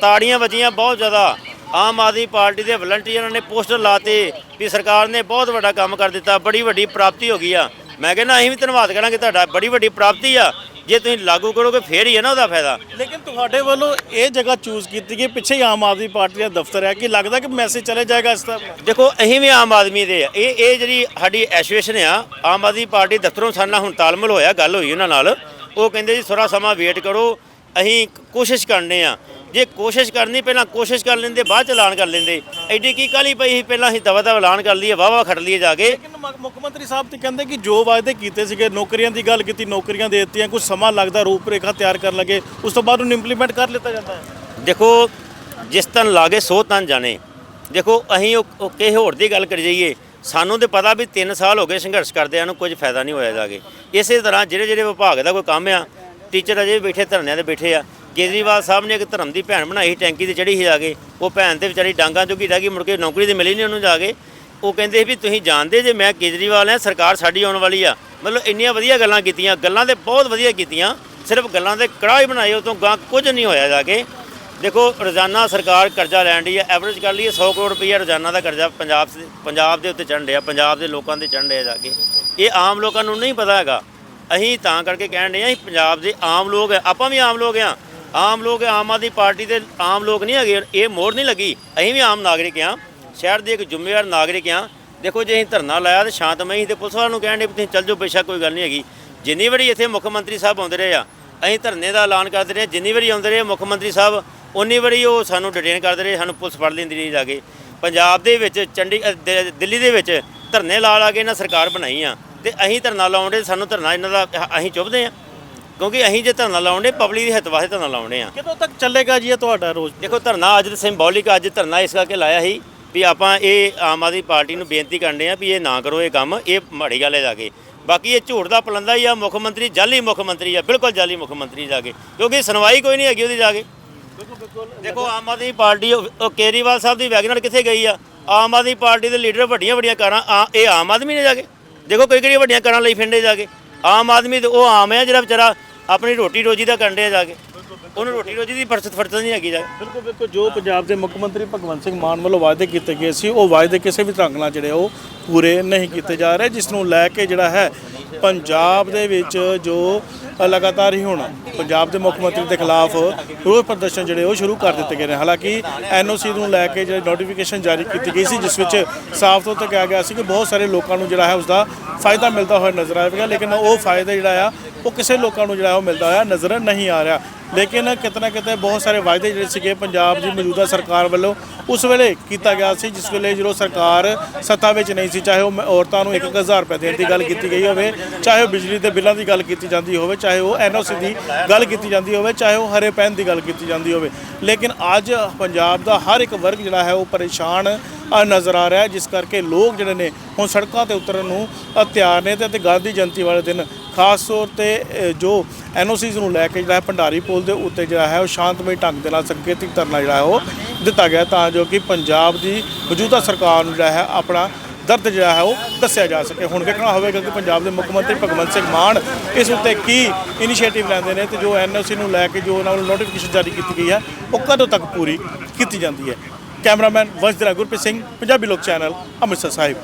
ਤਾੜੀਆਂ ਵੱਜੀਆਂ ਬਹੁਤ ਜ਼ਿਆਦਾ। ਆਮ ਆਦਮੀ ਪਾਰਟੀ ਦੇ ਵਲੰਟੀਅਰਾਂ ਨੇ ਪੋਸਟਰ ਲਾਤੇ ਵੀ ਸਰਕਾਰ ਨੇ ਬਹੁਤ ਵੱਡਾ ਕੰਮ ਕਰ ਦਿੱਤਾ ਬੜੀ ਵੱਡੀ ਪ੍ਰਾਪਤੀ ਹੋ ਗਈ ਆ। ਮੈਂ ਕਹਿੰਦਾ ਅਸੀਂ ਵੀ ਧੰਨਵਾਦ ਕਰਾਂਗੇ ਤੁਹਾਡਾ ਬੜੀ ਵੱਡੀ ਪ੍ਰਾਪਤੀ ਆ। ਜੇ ਤੁਸੀਂ ਲਾਗੂ ਕਰੋਗੇ ਫੇਰ ਹੀ ਹੈ ਨਾ ਉਹਦਾ ਫਾਇਦਾ। ਲੇਕਿਨ ਤੁਹਾਡੇ ਵੱਲੋਂ ਇਹ ਜਗ੍ਹਾ ਚੂਜ਼ ਕੀਤੀ ਗਈ ਪਿੱਛੇ ਹੀ ਆਮ ਆਦਮੀ ਪਾਰਟੀ ਦਾ ਦਫ਼ਤਰ ਹੈ ਕਿ ਲੱਗਦਾ ਕਿ ਮੈਸੇਜ ਚਲੇ ਜਾਏਗਾ ਇਸ ਤਰ੍ਹਾਂ? ਦੇਖੋ ਅਸੀਂ ਵੀ ਆਮ ਆਦਮੀ ਦੇ ਆ। ਇਹ ਇਹ ਜਿਹੜੀ ਸਾਡੀ ਐਸੋਸੀਏਸ਼ਨ ਆ ਆਮ ਆਦਮੀ ਪਾਰਟੀ ਦਫ਼ਤਰੋਂ ਸਾਡੇ ਨਾਲ ਹੁਣ ਤਾਲਮੇਲ ਹੋਇਆ ਗੱਲ ਹੋਈ ਉਹਨਾਂ ਨਾਲ। ਉਹ ਕਹਿੰਦੇ ਜੀ ਥੋੜਾ ਸਮਾਂ ਵੇਟ ਕਰੋ ਅਸੀਂ ਕੋਸ਼ਿਸ਼ ਕਰਨੇ ਆ। ਜੇ ਕੋਸ਼ਿਸ਼ ਕਰਨੀ ਪਹਿਲਾਂ ਕੋਸ਼ਿਸ਼ ਕਰ ਲੈਂਦੇ ਬਾਅਦ ਚ ਐਲਾਨ ਕਰ ਲੈਂਦੇ। ਐਡੀ ਕੀ ਕਾਲੀ ਪਈ ਸੀ? ਪਹਿਲਾਂ ਅਸੀਂ ਦਵਾ ਦਵਾ ਐਲਾਨ ਕਰ ਲਈਏ ਵਾਵਾ ਖੜ ਲਈਏ ਜਾ ਕੇ। ਲੇਕਿਨ ਮ- ਮੁੱਖ ਮੰਤਰੀ ਸਾਹਿਬ ਤੇ ਕਹਿੰਦੇ ਕਿ ਜੋ ਵਾਅਦੇ ਕੀਤੇ ਸੀਗੇ ਨੌਕਰੀਆਂ ਦੀ ਗੱਲ ਕੀਤੀ ਨੌਕਰੀਆਂ ਦੇ ਦਿੱਤੀਆਂ ਕੁਝ ਸਮਾਂ ਲੱਗਦਾ ਰੂਪਰੇਖਾ ਤਿਆਰ ਕਰਨ ਲੱਗੇ ਉਸ ਤੋਂ ਬਾਅਦ ਉਹਨੂੰ ਇੰਪਲੀਮੈਂਟ ਕਰ ਲਿੱਤਾ ਜਾਂਦਾ ਹੈ। ਦੇਖੋ ਜਿਸ ਤਨ ਲਾਗੇ ਸੋ ਤਨ ਜਾਣੇ। ਦੇਖੋ ਅਸੀਂ ਉਹ ਉਹ ਕਿਸੇ ਹੋਰ ਦੀ ਗੱਲ ਕਰੀ ਜਾਈਏ। ਸਾਨੂੰ ਤੇ ਪਤਾ ਵੀ 3 ਸਾਲ ਹੋ ਗਏ ਸੰਘਰਸ਼ ਕਰਦਿਆਂ ਨੂੰ ਕੁਝ ਫਾਇਦਾ ਨਹੀਂ ਹੋਇਆ ਜਾਗੇ ਇਸੇ ਤਰ੍ਹਾਂ ਜਿਹੜੇ ਜਿਹੜੇ ਵਿਭਾਗ ਦਾ ਕੋਈ ਕੰਮ ਆ ਟੀਚਰ ਅਜੇ ਵੀ ਬੈਠੇ ਧਰਨਿਆਂ ਤੇ ਬੈਠੇ ਆ। ਕੇਜਰੀਵਾਲ ਸਾਹਿਬ ਨੇ ਇੱਕ ਧਰਮ ਦੀ ਭੈਣ ਬਣਾਈ ਸੀ ਟੈਂਕੀ ਤੇ ਚੜੀ ਸੀ ਜਾ ਕੇ। ਉਹ ਭੈਣ ਤੇ ਵਿਚਾਰੀ ਡਾਂਗਾ ਚੁੱਕੀ ਰਹਿ ਗਈ, ਮੁੜ ਕੇ ਨੌਕਰੀ ਤੇ ਮਿਲੀ ਨਹੀਂ ਉਹਨੂੰ ਜਾ ਕੇ। ਉਹ ਕਹਿੰਦੇ ਵੀ ਤੁਸੀਂ ਜਾਣਦੇ ਜੇ ਮੈਂ ਕੇਜਰੀਵਾਲ ਹਾਂ, ਸਰਕਾਰ ਸਾਡੀ ਆਉਣ ਵਾਲੀ ਆ। ਮਤਲਬ ਇੰਨੀਆਂ ਵਧੀਆ ਗੱਲਾਂ ਕੀਤੀਆਂ, ਗੱਲਾਂ ਤੇ ਬਹੁਤ ਵਧੀਆ ਕੀਤੀਆਂ, ਸਿਰਫ ਗੱਲਾਂ ਦੇ ਕੜਾਹ ਹੀ ਬਣਾਏ, ਉਹ ਤੋਂ ਗਾਂ ਕੁਝ ਨਹੀਂ ਹੋਇਆ ਜਾ ਕੇ। ਦੇਖੋ, ਰੋਜ਼ਾਨਾ ਸਰਕਾਰ ਕਰਜ਼ਾ ਲੈਣ ਦੀ ਹੈ ਐਵਰੇਜ ਕਰ ਲਈਏ 100 ਕਰੋੜ ਰੁਪਈਆ ਰੋਜ਼ਾਨਾ ਦਾ ਕਰਜ਼ਾ ਪੰਜਾਬ ਪੰਜਾਬ ਦੇ ਉੱਤੇ ਚੜ੍ਹ ਰਿਹਾ ਪੰਜਾਬ ਦੇ ਲੋਕਾਂ ਦੇ ਚੜ੍ਹ ਰਿਹਾ ਜਾ ਕੇ। ਇਹ ਆਮ ਲੋਕਾਂ ਨੂੰ ਨਹੀਂ ਪਤਾ ਹੈਗਾ। ਅਸੀਂ ਤਾਂ ਕਰਕੇ ਕਹਿਣ ਡਏ ਆ, ਅਸੀਂ ਪੰਜਾਬ ਦੇ ਆਮ ਲੋਕ ਆ, ਆਪਾਂ ਵੀ ਆਮ ਲੋਕ ਆ। ਆਮ ਲੋਕ ਆਮ ਆਦਮੀ ਪਾਰਟੀ ਦੇ ਆਮ ਲੋਕ ਨਹੀਂ ਹੈਗੇ ਇਹ ਮੋੜ ਨਹੀਂ ਲੱਗੀ। ਅਸੀਂ ਵੀ ਆਮ ਨਾਗਰਿਕ ਆ ਸ਼ਹਿਰ ਦੇ ਇੱਕ ਜ਼ਿੰਮੇਵਾਰ ਨਾਗਰਿਕ ਆ ਦੇਖੋ ਜੇ ਅਸੀਂ ਧਰਨਾ ਲਾਇਆ ਤੇ ਸ਼ਾਂਤਮਈ ਤੇ ਪੁਲਿਸ ਵਾਲਿਆਂ ਨੂੰ ਕਹਿਣ ਦੇ ਵੀ ਤੁਸੀਂ ਚੱਲ ਜਾਓ ਬੇਸ਼ੱਕ ਕੋਈ ਗੱਲ ਨਹੀਂ ਹੈਗੀ। ਜਿੰਨੀ ਵਾਰੀ ਇੱਥੇ ਮੁੱਖ ਮੰਤਰੀ ਸਾਹਿਬ ਆਉਂਦੇ ਰਹੇ ਆ ਅਸੀਂ ਧਰਨੇ ਦਾ ਐਲਾਨ ਕਰਦੇ ਰਹੇ। ਜਿੰਨੀ ਵਾਰੀ ਆਉਂਦੇ ਰਹੇ ਮੁੱਖ ਮੰਤਰੀ ਸਾਹਿਬ ਉਨੀ ਵਾਰੀ ਉਹ ਸਾਨੂੰ ਡਿਟੇਨ ਕਰਦੇ ਰਹੇ ਸਾਨੂੰ ਪੁਲਿਸ ਫੜ ਲੈਂਦੀ ਰਹੀ ਜਾ ਕੇ। ਪੰਜਾਬ ਦੇ ਵਿੱਚ ਚੰਡੀ ਅ, ਦਿੱਲੀ ਦੇ ਵਿੱਚ ਧਰਨੇ ਲਾ ਲਾ ਕੇ ਇਹਨਾਂ ਸਰਕਾਰ ਬਣਾਈ ਆ। ਤੇ ਅਸੀਂ ਧਰਨਾ ਲਾਉਂਦੇ ਸਾਨੂੰ ਧਰਨਾ ਇਹਨਾਂ ਦਾ ਅਸੀਂ ਚੁੱਭਦੇ ਆ। ਕਿਉਂਕਿ ਅਸੀਂ ਜੇ ਧਰਨਾ ਲਾਉਂਦੇ ਪਬਲਿਕ ਦੀ ਹਿੱਤ ਵਾਸਤੇ ਧਰਨਾ ਲਾਉਂਦੇ ਆ। ਕਿਦੋਂ ਤੱਕ ਚੱਲੇਗਾ ਜੀ ਇਹ ਤੁਹਾਡਾ ਰੋਜ਼ ਦੇਖੋ ਧਰਨਾ ਅੱਜ ਸਿੰਬੋਲਿਕ ਅੱਜ ਧਰਨਾ ਇਸ ਕਰਕੇ ਲਾਇਆ ਸੀ ਵੀ ਆਪਾਂ ਇਹ ਆਮ ਆਦਮੀ ਪਾਰਟੀ ਨੂੰ ਬੇਨਤੀ ਕਰਨੇ ਆ ਵੀ ਇਹ ਨਾ ਕਰੋ ਇਹ ਕੰਮ ਇਹ ਮਾੜੀ ਗੱਲ ਹੈ ਜਾ ਕੇ। ਬਾਕੀ ਇਹ ਝੂਠ ਦਾ ਪਲੰਦਾ ਹੀ ਆ ਮੁੱਖ ਮੰਤਰੀ ਜਾਲੀ ਮੁੱਖ ਮੰਤਰੀ ਆ ਬਿਲਕੁਲ ਜਾਲੀ ਮੁੱਖ ਮੰਤਰੀ ਜਾ ਕੇ। ਕਿਉਂਕਿ ਸੁਣਵਾਈ ਕੋਈ ਨਹੀਂ ਹੈਗੀ ਉਹਦੀ ਜਾ ਕੇ। ਦੇਖੋ ਆਮ ਆਦਮੀ ਪਾਰਟੀ ਉਹ ਕੇਜਰੀਵਾਲ ਸਾਹਿਬ ਦੀ ਵੈਗਨਰ ਕਿੱਥੇ ਗਈ ਆ? ਆਮ ਆਦਮੀ ਪਾਰਟੀ ਦੇ ਲੀਡਰ ਵੱਡੀਆਂ ਵੱਡੀਆਂ ਕਾਰਾਂ ਆ- ਇਹ ਆਮ ਆਦਮੀ ਨੇ ਜਾ ਕੇ। ਦੇਖੋ ਕੋਈ ਕਿਹੜੀਆਂ ਵੱਡੀਆਂ ਕਾਰਾਂ ਲਈ ਫਿੰਡੇ ਜਾ ਕੇ। ਆਮ ਆਦਮੀ ਤੇ ਉਹ ਆਮ ਹੈ ਜਿਹੜਾ ਵਿਚਾਰਾ ਆਪਣੀ ਰੋਟੀ ਰੋਜੀ ਦਾ ਕਰਨ ਡਿਆ ਜਾ ਕੇ। ਉਹਨੂੰ ਰੋਟੀ ਰੋਜੀ ਦੀ ਫਰਸਤ ਫਰਸਤ ਨਹੀਂ ਹੈਗੀ ਜਾ ਬਿਲਕੁਲ ਬਿਲਕੁਲ, ਜੋ ਪੰਜਾਬ ਦੇ ਮੁੱਖ ਮੰਤਰੀ ਭਗਵੰਤ ਸਿੰਘ ਮਾਨ ਵੱਲੋਂ ਵਾਅਦੇ ਕੀਤੇ ਗਏ ਸੀ, ਉਹ ਵਾਅਦੇ ਕਿਸੇ ਵੀ ਢੰਗ ਨਾਲ ਜਿਹੜੇ ਉਹ ਪੂਰੇ ਨਹੀਂ ਕੀਤੇ ਜਾ ਰਹੇ, ਜਿਸ ਨੂੰ ਲੈ ਕੇ ਜਿਹੜਾ ਹੈ ਪੰਜਾਬ ਦੇ ਵਿੱਚ ਜੋ ਲਗਾਤਾਰ ਹੀ ਹੁਣ ਪੰਜਾਬ ਦੇ ਮੁੱਖ ਮੰਤਰੀ ਦੇ ਖਿਲਾਫ ਰੋਸ ਪ੍ਰਦਰਸ਼ਨ ਜਿਹੜੇ ਉਹ ਸ਼ੁਰੂ ਕਰ ਦਿੱਤੇ ਗਏ ਨੇ। ਹਾਲਾਂਕਿ ਐਨਓਸੀ ਨੂੰ ਲੈ ਕੇ ਜਿਹੜੇ ਨੋਟੀਫਿਕੇਸ਼ਨ ਜਾਰੀ ਕੀਤੀ ਗਈ ਸੀ, ਜਿਸ ਵਿੱਚ ਸਾਫ਼ ਤੌਰ ਤੇ ਕਿਹਾ ਗਿਆ ਸੀ ਕਿ ਬਹੁਤ ਸਾਰੇ ਲੋਕਾਂ ਨੂੰ ਜਿਹੜਾ ਹੈ ਉਸ ਦਾ ਫਾਇਦਾ ਮਿਲਦਾ ਹੋਇਆ ਨਜ਼ਰ ਆਵੇਗਾ, ਲੇਕਿਨ ਉਹ ਫਾਇਦਾ ਜਿਹੜਾ ਆ ਉਹ ਕਿਸੇ ਲੋਕਾਂ ਨੂੰ ਜਿਹੜਾ ਉਹ ਮਿਲਦਾ ਹੋਇਆ ਨਜ਼ਰ ਨਹੀਂ ਆ ਰਿਹਾ। ਲੇਕਿਨ ਕਿਤੇ ਨਾ ਕਿਤੇ ਬਹੁਤ ਸਾਰੇ ਵਾਅਦੇ ਜਿਹੜੇ ਸੀਗੇ ਪੰਜਾਬ ਦੀ ਮੌਜੂਦਾ ਸਰਕਾਰ ਵੱਲੋਂ ਉਸ ਵੇਲੇ ਕੀਤਾ ਗਿਆ ਸੀ ਜਿਸ ਵੇਲੇ ਜਦੋਂ ਸਰਕਾਰ ਸੱਤਾ ਵਿੱਚ ਨਹੀਂ ਸੀ ਚਾਹੇ ਉਹ ਮ- ਔਰਤਾਂ ਨੂੰ 1000 ਰੁਪਏ ਦੇਣ ਦੀ ਗੱਲ ਕੀਤੀ ਗਈ ਹੋਵੇ ਚਾਹੇ ਉਹ ਬਿਜਲੀ ਦੇ ਬਿੱਲਾਂ ਦੀ ਗੱਲ ਕੀਤੀ ਜਾਂਦੀ ਹੋਵੇ ਚਾਹੇ ਉਹ ਐਨਓਸੀ ਦੀ ਗੱਲ ਕੀਤੀ ਜਾਂਦੀ ਹੋਵੇ ਚਾਹੇ ਉਹ ਹਰੇ ਪੈਨ ਦੀ ਗੱਲ ਕੀਤੀ ਜਾਂਦੀ ਹੋਵੇ। ਲੇਕਿਨ ਅੱਜ ਪੰਜਾਬ ਦਾ ਹਰ ਇੱਕ ਵਰਗ ਜਿਹੜਾ ਹੈ ਉਹ ਪਰੇਸ਼ਾਨ ਨਜ਼ਰ ਆ ਰਿਹਾ ਜਿਸ ਕਰਕੇ ਲੋਕ ਜਿਹੜੇ ਨੇ ਹੁਣ ਸੜਕਾਂ ਤੇ ਉਤਰਨ ਨੂੰ ਤਿਆਰ ਨੇ ਤੇ ਗਾਂਧੀ ਜਯੰਤੀ ਵਾਲੇ ਦਿਨ ਖਾਸ ਤੌਰ ਤੇ ਅ, ਜੋ ਐਨਓਸੀਜ਼ ਨੂੰ ਲੈ ਕੇ ਜਿਹੜਾ ਹੈ ਭੰਡਾਰੀ ਪੁਲ ਦੇ ਉੱਤੇ ਜਿਹੜਾ ਹੈ ਉਹ ਸ਼ਾਂਤਮਈ ਢੰਗ ਦੇ ਨਾਲ ਸੰਕੇਤਿਕ ਧਰਨਾ ਜਿਹੜਾ ਹੈ ਉਹ ਦਿੱਤਾ ਗਿਆ ਤਾਂ ਜੋ ਕਿ ਪੰਜਾਬ ਦੀ ਮੌਜੂਦਾ ਸਰਕਾਰ ਨੂੰ ਜਿਹੜਾ ਹੈ ਆਪਣਾ ਦਰਦ ਜਿਹੜਾ ਹੈ ਉਹ ਦੱਸਿਆ ਜਾ ਸਕੇ। ਹੁਣ ਦੇਖਣਾ ਹੋਵੇਗਾ ਕਿ ਪੰਜਾਬ ਦੇ ਮੁੱਖ ਮੰਤਰੀ ਭਗਵੰਤ ਸਿੰਘ ਮਾਨ ਇਸ ਉੱਤੇ ਕੀ ਇਨੀਸ਼ੀਏਟਿਵ ਲੈਂਦੇ ਨੇ ਤੇ ਜੋ ਐਨਓਸੀ ਨੂੰ ਲੈ ਕੇ ਜੋ ਉਹਨਾਂ ਵੱਲੋਂ ਨੋਟੀਫਿਕੇਸ਼ਨ ਜਾਰੀ ਕੀਤੀ ਗਈ ਹੈ, ਉਹ ਕਦੋਂ ਤੱਕ ਪੂਰੀ ਕੀਤੀ ਜਾਂਦੀ ਹੈ। ਕੈਮਰਾਮੈਨ ਵੰਸ਼ਧਰਾ ਗੁਰਪ੍ਰੀਤ ਸਿੰਘ, ਪੰਜਾਬੀ ਲੋਕ ਚੈਨਲ ਅੰਮ੍ਰਿਤਸਰ ਸਾਹਿਬ।